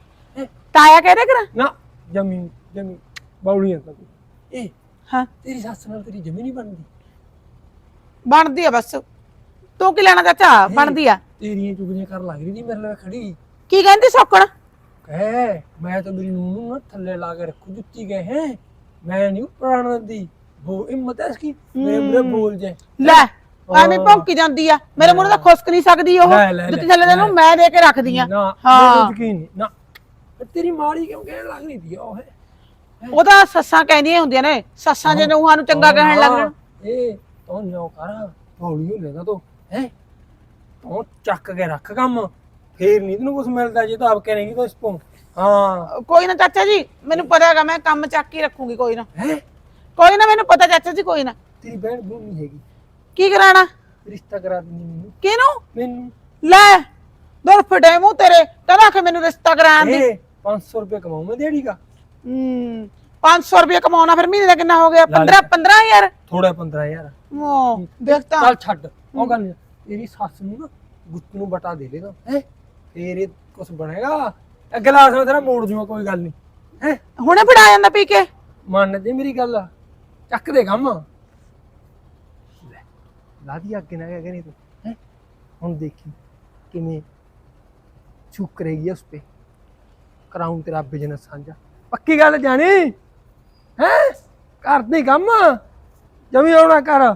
ਤਾਇਆ ਕਹਦੇ ਕਰ ਨਾ ਜ਼ਮੀਨ ਜ਼ਮੀਨ ਬੌਲੀਆਂ ਤੂੰ। ਇਹ ਹਾਂ। ਤੇਰੀ ਸੱਸ ਨਾਲ ਤੇਰੀ ਜ਼ਮੀਨ ਨਹੀਂ ਬਣਦੀ। ਬਣਦੀ ਆ ਬਸ। ਤੂੰ ਕੀ ਲੈਣਾ ਚਾਚਾ? ਬਣਦੀ ਆ। ਤੇਰੀਆਂ ਚੁਗਲੀਆਂ ਕਰਨ ਲੱਗ ਰਹੀ ਨਹੀਂ ਮੇਰੇ ਨਾਲ ਖੜੀ। ਕੀ ਕਹਿੰਦੀ ਸੌਕਣ? ਕਹੇ ਮੈਂ ਤਾਂ ਮੇਰੀ ਨੂੰਹ ਨੂੰ ਨਾ ਥੱਲੇ ਲਾ ਕੇ ਰੱਖੂ ਜੁੱਤੀ ਗਏ ਹੈ। ਮੈਂ ਨਹੀਂ ਪ੍ਰਾਣ ਦਿੰਦੀ। ਉਹ ਹਿੰਮਤ ਹੈ। ਇਸकी ਮੇਰੇ ਬੋਲ ਜਾਏ ਲੈ ਐਵੇਂ ਭੌਂਕੀ ਜਾਂਦੀ ਆ। ਮੇਰੇ ਮੂੰਹ ਤਾਂ ਖੁਸਕ ਨਹੀਂ ਸਕਦੀ ਉਹ। ਜੁੱਤੀ ਥੱਲੇ ਨੂੰ ਮੈਂ ਦੇ ਕੇ ਰੱਖਦੀ ਆ। ਹਾਂ। ਯਕੀਨ ਨਹੀਂ ਨਾ। ਤੇਰੀ ਮਾੜੀ ਕਿਉਂ ਕਹਿਣ ਲੱਗ ਰਹੀ ਦੀ ਉਹ ਹੈ? ਉਹਦਾ ਸੱਸਾਂ ਕਹਿੰਦੀਆਂ ਹੁੰਦੀਆਂ ਨੇ। ਸੱਸਾਂ ਜੇ ਨੂੰਹਾਂ ਨੂੰ ਚੰਗਾ ਕਹਿਣ ਲੱਗਣ। ਇਹ ਤੂੰ ਨਿਓ ਕਰ। ਹੌਲੀ ਹੋ ਲੈਗਾ ਤੂੰ। ਹੈ? ਤੂੰ ਚੱਕ ਕੇ ਰੱਖ ਕੰਮ। ਫੇਰ ਨਹੀਂ ਤੈਨੂੰ ਕੁਝ ਮਿਲਦਾ ਜੇ ਤਾਂ ਆਪ ਕਰੇਂਗੀ ਤਾਂ ਇਸ ਤੋਂ ਹਾਂ। ਕੋਈ ਨਾ ਚਾਚਾ ਜੀ ਮੈਨੂੰ ਪਤਾ ਹੈਗਾ ਮੈਂ ਕੰਮ ਚੱਕ ਕੇ ਰੱਖੂੰਗੀ ਕੋਈ ਨਾ। ਹੈ? ਕੋਈ ਨਾ ਮੈਨੂੰ ਪਤਾ ਚਾਚਾ ਜੀ ਕੋਈ ਨਾ। ਤੇਰੀ ਭੈਣ ਭੂਮੀ ਹੈਗੀ। ਕੀ ਕਰਾਣਾ? ਰਿਸ਼ਤਾ ਕਰਾ ਦਿੰਦੀ ਮੈਨੂੰ। ਕਿਹਨੂੰ? ਮੈਨੂੰ। ਲੈ ਦਰ ਫਟੇ ਮੂੰਹ ਤੇਰੇ ਕਹਿੰਦਾ ਕਿ ਮੈਨੂੰ ਰਿਸ਼ਤਾ ਕਰਾਉਣ ਦੀ? ਇਹ 500 ਰੁਪਏ ਕਮਾਉਂ ਮੈਂ ਦਿਹਾੜੀ ਦਾ। ਹੂੰ। 500 ਰੁਪਏ ਕਮਾਉਣਾ ਫਿਰ ਮਹੀਨੇ ਦਾ ਕਿੰਨਾ ਹੋ ਗਿਆ? 15 15000 ਥੋੜਾ 15000 ਉਹ ਦੇਖਤਾ ਚੱਲ ਛੱਡ ਉਹ ਗੱਲ ਨੀ। ਤੇਰੀ ਸੱਸ ਨੂੰ ਨਾ ਗੁੱਤ ਨੂੰ ਬਟਾ ਦੇ ਦੇਗਾ ਹੈ? ਫੇਰ ਇਹ ਕੁਝ ਬਣੇਗਾ ਅਗਲਾ ਮੈਂ ਤੇਰਾ ਮੋੜ ਦੂੰਗਾ ਕੋਈ ਗੱਲ ਨਹੀਂ ਹੈ? ਹੁਣੇ ਫੜਾ ਜਾਂਦਾ ਪੀ ਕੇ। ਮੰਨ ਜੇ ਮੇਰੀ ਗੱਲ ਚੱਕ ਦੇ ਕੰਮ ਲੈ ਲਾ ਦੀ ਅੱਗੇ ਨਾ ਕਰੇ ਤੂੰ ਹੈ? ਹੁਣ ਦੇਖੀ ਕਿਵੇਂ ਛੁੱਕ ਕਰੇਗੀ ਉਸ ਤੇ। ਕਰਾਉਂ ਤੇਰਾ ਬਿਜ਼ਨਸ ਸਾਂਝਾ। ਪੱਕੀ ਗੱਲ ਜਾਣੀ? ਹੈ? ਕਰਦੀ ਕੰਮ? ਜਮੀ ਆਉਣਾ ਕਰ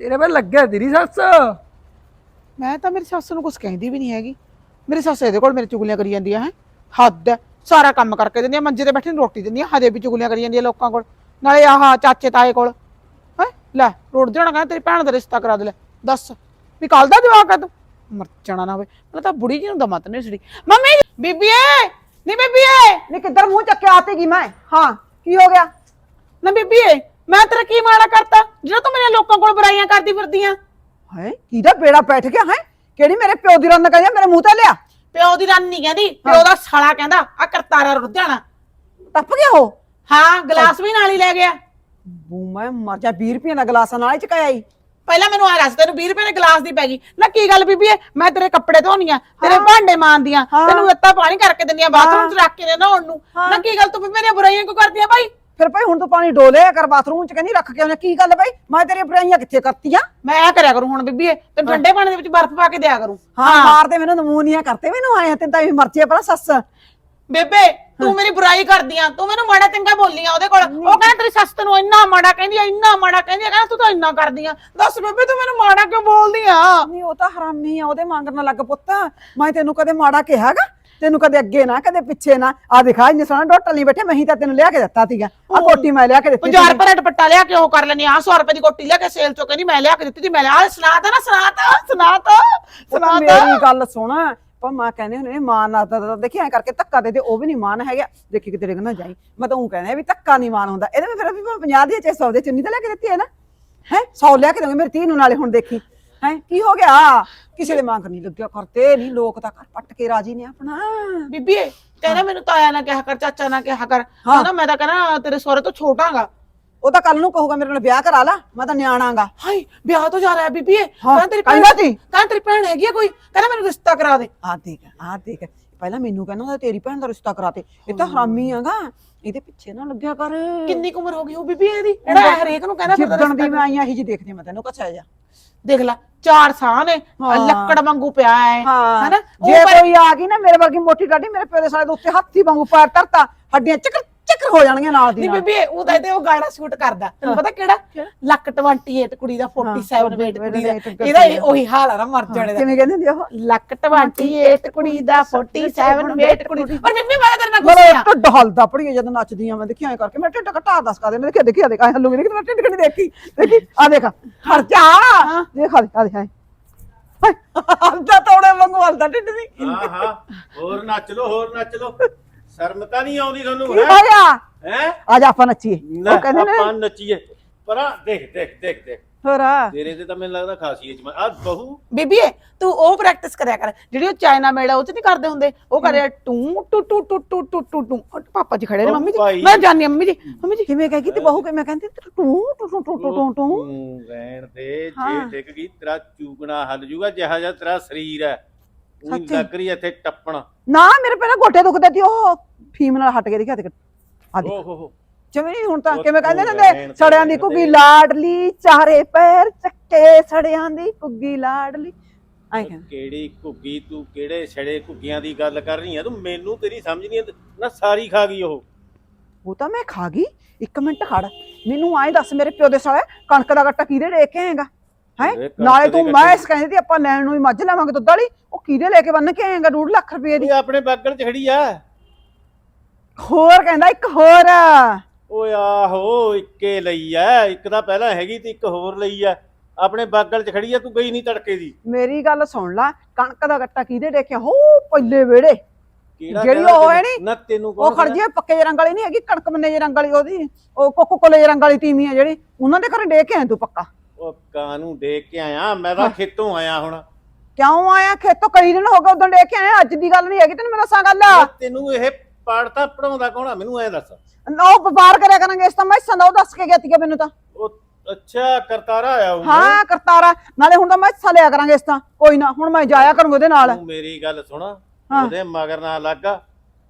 ਤੇਰੇ ਵੇ ਲੱਗਿਆ ਤੇਰੀ ਸੱਸ। ਮੈਂ ਤਾਂ ਮੇਰੀ ਸੱਸ ਨੂੰ ਕੁਝ ਕਹਿੰਦੀ ਵੀ ਨਹੀਂ ਹੈਗੀ। ਮੇਰੀ ਸੱਸ ਇਹਦੇ ਕੋਲ ਮੇਰੇ ਚੁਗਲੀਆਂ ਕਰੀ ਜਾਂਦੀ ਹੈ? ਹੱਦ ਹੈ ਸਾਰਾ ਕੰਮ ਕਰਕੇ ਦਿੰਦੀ ਆ ਮੰਜੇ ਤੇ ਬੈਠੇ ਨੂੰ ਰੋਟੀ ਦਿੰਦੀ ਆ ਹਜੇ ਵੀ ਚੁਗਲੀਆਂ ਕਰੀ ਜਾਂਦੀ ਆ ਲੋਕਾਂ ਕੋਲ। ਨਾਲੇ ਆਹ ਚਾਚੇ ਤਾਏ ਕੋਲ। ਹੈ? ਲੈ ਰੋੜ ਦੇਣਾ ਕਹਿੰਦਾ ਤੇਰੀ ਭੈਣ ਦਾ ਰਿਸ਼ਤਾ ਕਰਾ ਦੇ ਲੈ। ਦੱਸ ਵੀ ਕੱਲ ਦਾ ਜਵਾਕ ਆ ਤੂੰ? ਮਰ ਜਾਣਾ ਨਾ ਹੋਵੇ ਮੈਂ ਤਾਂ ਬੁੜੀ ਜੀ ਨੂੰ ਦਮਾ ਤਨੇ ਸੜੀ ਮੰਮੀ ਬੀਬੀਏ ਨੀ ਬੀਬੀਏ। ਨੀ ਕਿੱਧਰ ਮੂੰਹ ਚੱਕ ਕੇ ਆਤੇਗੀ ਮੈਂ? ਹਾਂ। ਕੀ ਹੋ ਗਿਆ? ਨਾ ਬੀਬੀਏ ਮੈਂ ਤੇਰਾ ਕੀ ਮਾੜਾ ਕਰਤਾ? ਜਿਹੜਾ ਤੂੰ ਮੇਰੇ ਲੋਕਾਂ ਕੋਲ ਬੁਰਾਈਆਂ ਕਰਦੀ ਫਿਰਦੀ ਆ ਹੈ ਕਿਹਦਾ ਬੇੜਾ ਬੈਠ ਗਿਆ ਹੈ? ਕਿਹੜੀ ਮੇਰੇ ਪਿਓ ਦੀ ਰੰਨ ਕਹਿੰਦਾ ਮੇਰੇ ਮੂੰਹ ਤੇ ਲਿਆ? ਪਿਓ ਦੀ ਰਨ ਨਹੀਂ ਕਹਿੰਦੀ ਪਿਓ ਦਾ ਸਾਲਾ ਕਹਿੰਦਾ ਆ ਕਰਤਾਰਾ ਰੁੱਧਿਆਣਾ ਟੱਪ ਗਿਆ ਉਹ? ਹਾਂ ਗਲਾਸ ਵੀ ਨਾਲ ਹੀ ਲੈ ਗਿਆ। ਬੂ ਮੈਂ ਮਰ ਜਾ 20 ਰੁਪਏ ਦਾ ਗਲਾਸਾਂ ਨਾਲ ਹੀ ਚਕਾਇਆ ਈ। ਪਹਿਲਾਂ ਮੈਨੂੰ ਆ ਦੱਸ ਤੈਨੂੰ 20 ਰੁਪਏ ਦੇ ਗਲਾਸ ਦੀ ਪੈ ਗਈ। ਨਾ ਕੀ ਗੱਲ ਬੀਬੀ ਐ? ਮੈਂ ਤੇਰੇ ਕੱਪੜੇ ਧੋਣੀਆਂ ਤੇਰੇ ਭਾਂਡੇ ਮਾਂਦੀਆਂ ਹਾਂ। ਤੈਨੂੰ ਰੱਤਾ ਪਾਣੀ ਕਰਕੇ ਦਿੰਦੀਆਂ ਬਾਥਰੂਮ 'ਚ ਰੱਖ ਕੇ ਦੇ ਨਹਾਉਣ ਨੂੰ। ਨਾ ਕੀ ਗੱਲ ਤੂੰ ਵੀ ਮੇਰੀਆਂ ਬੁਰਾਈਆਂ ਕਿਉਂ ਕਰਦੀ ਆ ਭਾਈ ਫਿਰ ਭਾਈ ਹੁਣ ਤੂੰ ਪਾਣੀ ਡੋਲੇ ਕਰ ਬਾਥਰੂਮ ਚ ਕਹਿੰਦੀ ਰੱਖ ਕੇ ਉਹਨੇ ਕੀ ਗੱਲ ਭਾਈ ਮੈਂ ਤੇਰੀਆਂ ਬੁਰਾਈਆਂ ਕਿੱਥੇ ਕਰਤੀਆਂ? ਮੈਂ ਇਹ ਕਰਿਆ ਕਰੂੰ ਹੁਣ ਬੀਬੀ ਐ। ਤੈਨੂੰ ਠੰਡੇ ਪਾਣੀ ਦੇ ਵਿੱਚ ਬਰਫ਼ ਪਾ ਕੇ ਦਿਆ ਕਰੂੰ। ਹਾਂ ਮਾਰਦੇ ਮੈਨੂੰ ਨਮੂਨੀਆਂ ਕਰਤੇ ਮੈਨੂੰ ਆਏ ਤੈਨੂੰ ਤਾਂ ਵੀ ਮਰਜ਼ੀ ਆ ਪਰ ਸੱਸ। ਬੇਬੇ ਤੂੰ ਮੇਰੀ ਬੁਰਾਈ ਕਰਦੀਆਂ ਤੂੰ ਮੈਨੂੰ ਮਾੜਾ ਚੰਗਾ ਬੋਲੀਆਂ ਉਹਦੇ ਕੋਲ। ਉਹ ਕਹਿੰਦਾ ਤੇਰੀ ਸੱਸ ਤੈਨੂੰ ਇੰਨਾ ਮਾੜਾ ਕਹਿੰਦੀ ਆ ਇੰਨਾ ਮਾੜਾ ਕਹਿੰਦੀ ਆ ਕਹਿੰਦਾ ਤੂੰ ਤਾਂ ਇੰਨਾ ਕਰਦੀਆਂ ਦੱਸ ਬੇਬੇ ਤੂੰ ਮੈਨੂੰ ਮਾੜਾ ਕਿਉਂ ਬੋਲਦੀ ਆ? ਨਹੀਂ ਉਹ ਤਾਂ ਹਰਾਮੀ ਆ ਉਹਦੇ ਮੰਗਣ ਲੱਗ ਪੁੱਤ। ਮੈਂ ਤੈਨੂੰ ਕਦੇ ਮਾੜਾ ਕਿਹਾਗਾ ਤੈਨੂੰ ਕਦੇ ਅੱਗੇ ਨਾ ਕਦੇ ਪਿੱਛੇ ਨਾ। ਆ ਦਿਖਾ ਇੰਨੇ ਸੋਹਣਾ ਡੋਟਲ ਨਹੀਂ ਬੈਠੇ ਮੈਂ ਹੀ ਤਾਂ ਤੈਨੂੰ ਲਿਆ ਕੇ ਦਿੱਤਾ ਸੀਗਾ। ਆ ਕੋਟੀ ਮੈਂ ਲਿਆ ਕੇ ਦਿੱਤੀ 50 ਸੀਗੀ। ਰੁਪਏ ਦਾ ਦੁਪੱਟਾ ਲਿਆ ਕੇ ਉਹ ਕਰ ਲੈਣੀ ਆ। 100 ਰੁਪਏ ਦੀ ਕੋਟੀ ਲਿਆ ਕੇ ਸੇਲ ਚੋਂ ਕਹਿੰਦੀ ਮੈਂ ਲਿਆ ਕੇ ਦਿੱਤੀ ਤੀ ਮੈਂ ਲਿਆ। ਸੁਣਾਤਾ ਨਾ ਸੁਣਾਤਾ ਸੁਣਾਤਾ ਉਹ ਤਾਂ ਸੁਣਾਤਾ ਮੇਰੀ ਗੱਲ ਸੁਣ। ਪਰ ਮਾਂ ਕਹਿੰਦੇ ਹੁੰਦੇ ਨੇ ਮਾਂ ਨਾ ਤਾਂ ਦੇਖੀ ਐ ਕਰਕੇ ਧੱਕਾ ਦੇ ਦੇ ਉਹ ਵੀ ਨਹੀਂ ਮਾਨ ਹੈਗਾ। ਦੇਖੀ ਕਿਤੇ ਡਿੱਗ ਨਾ ਜਾਈ। ਮੈਂ ਤਾਂ ਉਹ ਕਹਿੰਦਾ ਵੀ ਧੱਕਾ ਨਹੀਂ ਮਾਨ ਹੁੰਦਾ। ਇਹਦੇ ਵਿੱਚ ਫਿਰ ਵੀ ਮੈਂ 50 ਦੀ ਚੇ 100 ਦੇ ਚੁੰਨੀ ਤਾਂ ਲੈ ਕੇ ਦਿੱਤੀ ਹੈ ਨਾ। ਹੈ? 100 ਲਿਆ ਕੇ ਦੋਗੇ ਮੇਰੀ ਧੀ ਨੂੰ ਨਾਲੇ ਹੁਣ ਦੇਖੀ। ਹੈ? ਕੀ ਹੋ ਗਿਆ? ਕਿਸੇ ਦੇ ਮੰਗ ਨਹੀਂ ਲੱਗਿਆ ਕਰਤੇ ਨਹੀਂ ਲੋਕ ਤਾਂ ਕਰ ਪੱਟ ਕੇ ਰਾਜੀ ਨੇ ਆਪਣਾ। ਬੀਬੀ ਕਹਿੰਦਾ ਮੈਨੂੰ ਤਾਇਆ ਨਾ ਕਿਹਾ ਕਰ ਚਾਚਾ ਨਾ ਕਿਹਾ ਕਰ। ਹਾਂ। ਕਹਿੰਦਾ ਮੈਂ ਤਾਂ ਕਹਿੰਦਾ ਤੇਰੇ ਸਹੁਰੇ ਤੋਂ ਛੋਟਾਗਾ ਉਹ ਤਾਂ ਕੱਲ ਨੂੰ ਕਹੂਗਾ ਮੇਰੇ ਨਾਲ ਵਿਆਹ ਕਰਾ ਲਾ ਮੈਂ ਤਾਂ ਨਿਆਣਾਗਾ ਹਾਈ ਵਿਆਹ ਤੋਂ ਜਾ ਰਿਹਾ ਬੀਬੀ ਹਾਂ, ਕਹਿੰਦਾ ਤੇਰੀ ਭੈਣ ਕਹਿੰਦਾ ਤੀ। ਕਹਿੰਦਾ ਤੇਰੀ ਭੈਣ ਹੈਗੀ ਆ ਕੋਈ। ਕਹਿੰਦਾ ਮੈਨੂੰ ਰਿਸ਼ਤਾ ਕਰਾ ਦੇ। ਆ ਦੇਖ ਆ ਦੇਖ ਪਹਿਲਾਂ ਮੈਨੂੰ ਕਹਿੰਦਾ ਹੁੰਦਾ ਤੇਰੀ ਭੈਣ ਦਾ ਰਿਸ਼ਤਾ ਕਰਾਤੇ ਇਹ ਤਾਂ ਹਰਾਮੀ ਆਗਾ ਇਹਦੇ ਪਿੱਛੇ ਨਾ ਲੱਗਿਆ ਕਰ। ਕਿੰਨੀ ਕੁ ਉਮਰ ਹੋ ਗਈ ਉਹ ਬੀਬੀ ਇਹਦੀ? ਜਿਹੜਾ ਇਹ ਹਰੇਕ ਨੂੰ ਕਹਿੰਦਾ ਫਿਰਦਾ ਜਿੱਦਣ ਦੀ ਮੈਂ ਆਈ ਆ ਹੀ ਜੀ ਦੇਖਦੀ ਮੈਂ ਤੈਨੂੰ ਕਛਾ ਜਾ ਦੇਖ ਲੈ ਚਾਰ ਸਾਹ ਨੇ ਹਾਂ। ਲੱਕੜ ਵਾਂਗੂ ਪਿਆ ਹੈ ਹਾਂ। ਹੈਨਾ? ਉਹ ਜੇ ਪਰ- ਕੋਈ ਆ ਗਈ ਨਾ ਮੇਰੇ ਵਰਗੀ ਮੋਟੀ ਡਾਡੀ ਮੇਰੇ ਪਿਓ ਦੇ ਸਾਲੇ ਦੇ ਉੱਤੇ ਹੱਥੀ ਵਾਂਗੂ ਪੈਰ ਧਰਤਾ ਹੱਡੀਆਂ ਚੱਕਰ ਚੱਕਰ ਹੋ ਜਾਣਗੀਆਂ ਨਾਲ ਦੀ ਨਹੀਂ ਨਾਲ। ਬੀਬੀ ਉਹ ਤਾਂ ਇਹਦੇ ਉਹ ਗਾਣਾ ਸ਼ੂਟ ਕਰਦਾ। ਤੈਨੂੰ ਪਤਾ ਕਿਹੜਾ? ਲੱਕ 28 ਕੁੜੀ ਦਾ 47 weight ਕੁੜੀ ਦਾ। ਇਹਦਾ ਇਹ ਉਹੀ ਹਾਲ ਆ ਨਾ ਮਰ ਜਾਣੇ ਦਾ। ਕਿਵੇਂ ਕਹਿੰਦੇ ਹੁੰਦੇ ਉਹ? ਲੱਕ 28 ਕੁੜੀ ਦਾ 47 weight ਕੁੜੀ ਪਰ ਬੀਬੀ ਮੈਂ ਤੇਰੇ ਨਾਲ ਗੁੱਸੇ ਆ। ਢਿੱਡ ਹਲਦਾ ਪੜੀ ਜਦੋਂ ਨੱਚਦੀ ਆ ਮੈਂ ਦੇਖਿਆ ਐ ਕਰਕੇ। ਮੇਰਾ ਢਿੱਡ ਘਟਾ ਦੱਸ ਕਾ ਦੇ ਦੇਖਿਆ ਦੇਖਿਆ ਦੇਖ ਹੱਲੂਗੀ ਨਹੀਂ ਮੈਂ ਢਿੱਡ ਕਣੀ ਦੇਖੀ। ਦੇਖੀ ਆ ਦੇਖ ਹਰ ਜਾ। ਦੇਖ ਆ ਦੇਖ ਆ ਦੇਖ ਹਲਦਾ ਤੋੜੇ ਵਾਂਗੂ ਹਲਦਾ ਢਿੱਡ ਦੀ ਹਾਂ ਹਾਂ ਹੋਰ ਨੱਚ ਲੋ ਹੋਰ ਨੱਚ ਲੋ ਸ਼ਰਮ ਤਾਂ ਨਹੀਂ ਆਉਂਦੀ ਤੁਹਾਨੂੰ ਕੀ ਹੋ ਗਿਆ ਹੈ ਆ ਜਾ ਆਪਾਂ ਨੱਚੀਏ ਉਹ ਕਹਿੰਦੇ ਨੇ ਆਪਾਂ ਨੱਚੀਏ ਪਰ ਦੇਖ ਦੇਖ ਦੇਖ ਦੇਖ ਹੋਰ ਆ ਤੇਰੇ ਤੇ ਤਾਂ ਮੈਨੂੰ ਲੱਗਦਾ ਖਾਸੀ ਹੈ ਆ ਬਹੂ ਬੀਬੀ ਤੂੰ ਉਹ ਪ੍ਰੈਕਟਿਸ ਕਰਿਆ ਕਰ ਜਿਹੜੀ ਉਹ ਚਾਈਨਾ ਮੇੜਾ ਉਹ ਚ ਨਹੀਂ ਕਰਦੇ ਹੁੰਦੇ ਉਹ ਕਰਿਆ ਟੂ ਟੂ ਟੂ ਟੂ ਟੂ ਟੂ ਟੂ ਟੂ ਉਹ ਪਾਪਾ ਜੀ ਖੜੇ ਨੇ ਮੰਮੀ। ਜੀ ਮੈਂ ਜਾਣੀ ਮੰਮੀ ਜੀ ਮੰਮੀ ਜੀ ਕਿਵੇਂ ਕਹੇਗੀ ਤੇ ਬਹੂ ਕਿਵੇਂ ਕਹਿੰਦੀ ਤੂੰ ਟੂ ਟੂ ਟੂ ਟੂ ਟੂ ਟੂ ਰਹਿਣ ਦੇ। ਜੇ ਡਿੱਗ ਗਈ ਤੇਰਾ ਚੂਕਣਾ ਹੱਲ ਜੂਗਾ ਜਿਹਾ ਜਿਹਾ ਤੇਰਾ ਸਰੀਰ ਹੈ ਉਹ ਸੱਚੀ? ਲੱਗ ਰਹੀ ਹੈ ਇੱਥੇ ਟੱਪਣ। ਨਾ ਮੇਰੇ ਪਹਿਲਾਂ ਗੋਟੇ ਦੁਖਦੇ ਸੀ ਉਹ ਫੀਮ ਨਾਲ ਹਟ ਕੇ ਦੇਖਿਆ ਤੇ ਆ ਦੇਖ। ਓਹ ਹੋ ਹੋ। ਜਿਵੇਂ ਨੀ ਹੁਣ ਤਾਂ ਉਹ ਕਿਵੇਂ ਕਹਿੰਦੇ ਤੂੰ ਨੇ ਰਹਿਣ ਦੇ, ਸੜਿਆਂ ਦੀ ਰਹਿਣ ਕੁੱਗੀ ਦੇ। ਲਾਡਲੀ ਚਾਰੇ ਪੈਰ ਚੱਕੇ ਸੜਿਆਂ ਦੀ ਕੁੱਗੀ ਲਾਡਲੀ ਐਂ ਉਹ ਕਹਿੰਦੇ। ਕਿਹੜੀ ਘੁੱਗੀ ਤੂੰ ਕਿਹੜੇ ਛੜੇ ਘੁੱਗੀਆਂ ਦੀ ਗੱਲ ਕਰ ਰਹੀ ਹੈ ਤੂੰ ਮੈਨੂੰ ਤੇਰੀ ਸਮਝ ਨਹੀਂ ਆਉਂਦੀ। ਨਾ ਸਾਰੀ ਖਾ ਗਈ ਉਹ। ਉਹ ਤਾਂ ਮੈਂ ਖਾ ਗਈ। ਇੱਕ ਮਿੰਟ ਖੜ। ਮੈਨੂੰ ਆਏ ਦੱਸ ਮੇਰੇ ਪਿਓ ਦੇ ਸਾਲੇ ਕਣਕ ਦਾ ਗੱਟਾ ਕਿਹਦੇ ਲੈ ਕੇ ਆਏਗਾ ਹੈ? ਨਾਲੇ ਤੂੰ ਮੈਂ ਇਸ ਕਹਿੰਦੀ ਸੀ ਆਪਾਂ ਲੈਣ ਨੂੰ ਹੀ ਮੱਝ ਲਾਵਾਂਗੇ ਦੁੱਧ ਵਾਲੀ। ਉਹ ਕਿਹਦੇ ਲੈ ਕੇ ਬੰਨ ਕੇ ਆਏਗਾ 2 ਲੱਖ ਰੁਪਏ ਦੀ। ਇਹ ਆਪਣੇ ਬਾਗਲ ਚ ਖੜੀ ਆ। ਹੋਰ ਕਹਿੰਦਾ ਇੱਕ ਹੋਰ। ਓਏ ਆਹੋ ਇੱਕੇ ਲਈ ਐ ਇੱਕ ਤਾਂ ਪਹਿਲਾਂ ਹੈਗੀ ਤੇ ਇੱਕ ਹੋਰ ਲਈ ਐ ਆਪਣੇ ਬਾਗਲ ਚ ਖੜੀ ਆ ਤੂੰ ਗਈ ਨਹੀਂ ਤੜਕੇ ਦੀ। ਮੇਰੀ ਗੱਲ ਸੁਣ ਲੈ ਕਣਕ ਦਾ ਗੱਟਾ ਕਿਹਦੇ ਦੇਖਿਆ ਹੋ ਪੱਲੇ ਵੇੜੇ। ਜਿਹੜੀ ਉਹ ਹੈ ਤੈਨੂੰ? ਨੀ, ਤੈਨੂੰ ਉਹ ਖੜ ਜੇ ਪੱਕੇ ਰੰਗ ਵਾਲੀ ਨਹੀਂ ਹੈਗੀ ਕਣਕ ਮੰਨੇ ਜਿਹੇ ਰੰਗ ਵਾਲੀ ਉਹਦੀ। ਉਹ ਕੋਕੋ ਕੋਲੇ ਰੰਗ ਵਾਲੀ ਤੀਵੀਂ ਆ ਜਿਹੜੀ। ਉਹਨਾਂ ਦੇ ਘਰੇ ਡੇ ਕੇ ਆਇਆ ਤੂੰ ਪੱਕਾ। ਉਹ ਕਾਨੂੰ ਦੇਖ ਕੇ ਆਇਆ ਮੈਂ ਤਾਂ ਖੇਤੋਂ ਆਇਆ ਹੁਣ। ਕਿਉਂ ਆਇਆ? ਖੇਤੋਂ ਕਈ ਦਿਨ ਹੋ ਗਏ ਉਦੋਂ ਡੇ ਕੇ ਆਇਆ ਅੱਜ ਦੀ ਗੱਲ ਨਹੀਂ ਹੈਗੀ ਤੈਨੂੰ ਮੈਂ ਦੱਸਾਂ ਗੱਲ। ਤੈਨੂੰ ਇਹ ਪੜਤਾ ਪੜਾਉਂਦਾ ਕੌਣ ਆ? ਮੈਨੂੰ ਐ ਦੱਸ। ਉਹ ਵਪਾਰ ਕਰਿਆ ਕਰਾਂਗੇ ਇਸ ਤਾਂ ਮੈਂ ਸੰਦਾ ਉਹ ਦੱਸ ਕੇ ਗਿਆ ਤੀਗਾ ਮੈਨੂੰ ਤਾਂ। ਉਹ ਅੱਛਾ ਕਰਤਾਰਾ ਆਇਆ ਉਹ ਹਾਂ ਕਰਤਾਰਾ। ਨਾਲੇ ਹੁਣ ਤਾਂ ਮੈਂ ਹਿੱਸਾ ਲਿਆ ਕਰਾਂਗੇ ਇਸ ਤਾਂ। ਕੋਈ ਨਾ ਹੁਣ ਮੈਂ ਜਾਇਆ ਕਰੂੰਗਾ ਉਹਦੇ ਨਾਲ। ਤੂੰ ਮੇਰੀ ਗੱਲ ਸੁਣ ਉਹਦੇ ਮਗਰ ਨਾ ਲੱਗਾ।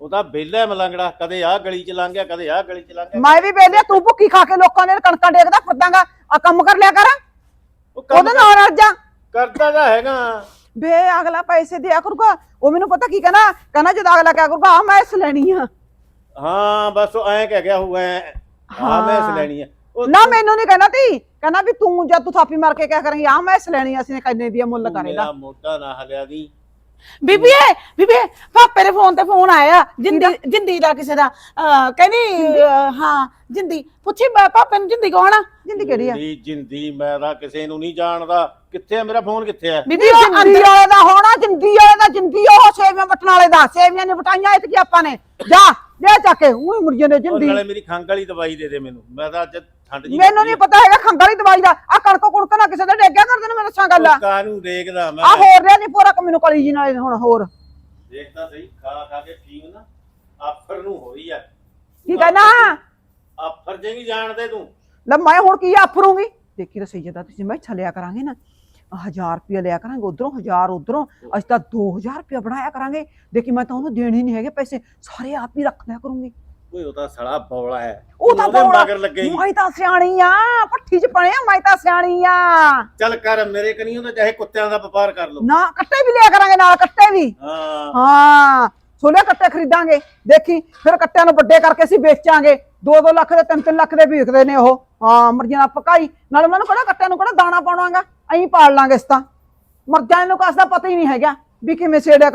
ਉਹਦਾ ਬੇਲਾ ਮਲੰਗੜਾ ਕਦੇ ਆਹ ਗਲੀ ਚ ਲੰਘ ਗਿਆ ਕਦੇ ਆਹ ਗਲੀ ਚ ਲੰਘ ਗਿਆ। ਮੈਂ ਵੀ ਵੇਲੇ ਤੂੰ ਭੁੱਖੀ ਖਾ ਕੇ ਲੋਕਾਂ ਦੇ ਕਣਕਾਂ ਡੇਕਦਾ ਫਿਰਦਾਗਾ ਆ ਕੰਮ ਕਰ ਲਿਆ ਕਰ। ਉਹ ਕੰਮ ਉਹਦੇ ਨਾਲ ਰਲ ਜਾ। ਕਰਦਾ ਤਾਂ ਹੈਗਾ। ਬੇ ਅਗਲਾ ਪੈਸੇ ਦਿਆ ਕਰੂਗਾ। ਉਹ ਮੈਨੂੰ ਪਤਾ ਕੀ ਕਹਿਣਾ ਕਹਿੰਦਾ ਜਦ ਅਗਲਾ ਕਿਆ ਕਰੂਗਾ ਆ ਮੈਂ ਇਸ ਲੈਣੀ ਆ। ਹਾਂ ਬਸ ਉਹ ਐਂ ਕਹਿ ਗਿਆ ਹੋਊ ਐ। ਹਾਂ ਮੈਂ ਇਸ ਲੈਣੀ ਆ। ਉਹ ਨਾ ਮੈਨੂੰ ਨਹੀਂ ਕਹਿਣਾ ਤੀ। ਕਹਿੰਦਾ ਵੀ ਤੂੰ ਜਦ ਤੂੰ ਥਾਪੀ ਮਾਰ ਕੇ ਕਿਆ ਕਰੇਂਗੀ ਆ ਮੈਂ ਇਸ ਲੈਣੀ ਆ, ਅਸੀਂ ਨੇ ਕਿੰਨੇ ਦੀ ਆ ਮੁੱਲ ਤੂੰ ਕਰੇਗਾ। ਮੇਰਾ ਮੋਢਾ ਨਾ ਹਲਿਆ ਦੀ। ਬੀਬੀ ਏ ਬੀਬੀ ਏ, ਪਾਪੇ ਦੇ ਫੋਨ ਤੇ ਫੋਨ ਆਇਆ ਜਿੰਦੀ ਜਿੰਦੀ ਦਾ ਕਿਸੇ ਦਾ ਅਹ, ਕਹਿੰਦੀ ਅਹ, ਹਾਂ ਜਿੰਦੀ ਪੁੱਛੀ ਪਾ- ਪਾਪੇ ਨੂੰ ਜਿੰਦੀ ਕੌਣ ਆ? ਜਿੰਦੀ ਕਿਹੜੀ ਆ? ਮੇਰੀ ਜਿੰਦੀ ਮੈਂ ਤਾਂ ਕਿਸੇ ਨੂੰ ਨਹੀਂ ਜਾਣਦਾ। ਕਿੱਥੇ ਆ ਮੇਰਾ ਫੋਨ ਕਿੱਥੇ ਆ? ਬੀਬੀ ਉਹ ਜਿੰਦੀ ਅੰਦਰ ਵਾਲੇ ਦਾ ਹੋਣਾ ਜਿੰਦੀ ਵਾਲੇ ਦਾ ਜਿੰਦੀ ਉਹ ਸੇਵੀਆਂ ਵਟਣ ਵਾਲੇ ਦਾ ਸੇਵੀਆਂ ਨੇ ਵਟਾਈਆਂ ਇਤਕੀ ਆਪਾਂ ਨੇ? ਜਾ ਲੈ ਚੱਕ ਕੇ ਉਹੀ ਮੁਰਜੇ ਨੇ ਉਹ ਜਿੰਦੀ। ਨਾਲੇ ਮੇਰੀ ਖੰਗ ਵਾਲੀ ਦਵਾਈ ਦੇ ਦੇ ਮੈਨੂੰ। ਮੈਂ ਤਾਂ ਅੱਜ ਠੰਡ ਜੀ ਮੈਨੂੰ ਨਹੀਂ ਪਤਾ ਹੈਗਾ ਖੰਗਾਂ ਵਾਲੀ ਦਵਾਈ ਦਾ। ਆ ਕਣਕੋ ਕੁਣਕ ਨਾ ਕਿਸੇ ਦਾ ਡੇਗਿਆ ਕਰਦੇ ਨੇ ਮੈਂ ਦੱਸਾਂ ਗੱਲ। ਆ ਕਾਨੂੰ ਦੇਖਦਾ ਮੈਂ। ਆਹ ਹੋਰ ਰਿਆ ਨਹੀਂ ਪੂਰਾ ਮੈਨੂੰ ਕਲੀ ਜੀ ਨਾਲੇ ਹੁਣ ਹੋਰ। ਦੇਖਦਾ ਸਹੀ ਖਾ ਖਾ ਕੇ ਠੀਕ ਨਾ। ਆਫਰ ਨੂੰ ਹੋ ਰਹੀ ਆ। ਕੀ ਕਹਿਣਾ ਆਫਰ ਜੇਗੀ ਜਾਣਦੇ ਤੂੰ। ਲੈ ਮੈਂ ਹੁਣ ਕੀ ਆਫਰੂੰਗੀ? ਦੇਖੀ ਤਾਂ ਸਹੀ ਜਦਾ ਤੁਸੀਂ ਮੈਂ ਛਲਿਆ ਕਰਾਂਗੇ ਨਾ। 1000 ਰੁਪਏ ਲਿਆ ਕਰਾਂਗੇ ਉਧਰੋਂ 1000 ਉਧਰੋਂ। ਅਸੀਂ ਤਾਂ 2000 ਰੁਪਏ ਬਣਾਇਆ ਕਰਾਂਗੇ। ਦੇਖੀ ਮੈਂ ਤਾਂ ਉਹਨੂੰ ਦੇਣੇ ਨਹੀਂ ਹੈਗੇ ਪੈਸੇ। ਸਾਰੇ ਆਪ ਹੀ ਰੱਖ ਲਿਆ ਕਰੂੰਗੀ। ਓਏ ਉਹ ਤਾਂ ਸੜਾ ਬੌਲਾ ਹੈ। ਉਹ ਤਾਂ ਉਹਦੇ ਬੌਲਾ- ਮਗਰ ਲੱਗੇਗੀ ਮੈਂ ਤਾਂ ਸਿਆਣੀ ਆ ਪੱਠੀ ਚ ਪਣਿਆ ਮੈਂ ਤਾਂ ਸਿਆਣੀ ਆ। ਚੱਲ ਕਰ ਮੇਰੇ ਕਨੀਓ ਤਾਂ ਚਾਹੇ ਕੁੱਤਿਆਂ ਦਾ ਵਪਾਰ ਕਰ ਲਓ। ਨਾ ਕੱਟੇ ਵੀ ਲਿਆ ਕਰਾਂਗੇ ਨਾਲ ਕੱਟੇ ਵੀ। ਹਾਂ। ਹਾਂ ਸੋਲੇ ਕੱਟੇ ਖਰੀਦਾਂਗੇ। ਦੇਖੀ ਫਿਰ ਕੱਟਿਆਂ ਨੂੰ ਵੱਡੇ ਕਰਕੇ ਅਸੀਂ ਵੇਚਾਂਗੇ। 2-2 ਲੱਖ ਦੇ 3-3 ਲੱਖ ਦੇ ਵਿਕਦੇ ਨੇ ਉਹ। ਹਾਂ ਮਰਜ਼ੀ ਪਕਾਈ। ਨਾਲ ਉਹਨਾਂ ਨੂੰ ਕਿਹੜਾ ਕੱਟਿਆਂ ਨੂੰ ਕਿਹੜਾ ਦਾਣਾ ਪਾਉਣਾਗਾ ਐਂ ਪਾਲ ਲਾਂਗੇ ਇਸ ਤਾਂ। ਮਰਜ਼ਾਂ ਨੂੰ ਕਾਸ ਦਾ ਪਤਾ ਹੀ ਨਹੀਂ ਹੈਗਾ ਵੀ ਕਿਵੇਂ ਛੇੜਿਆ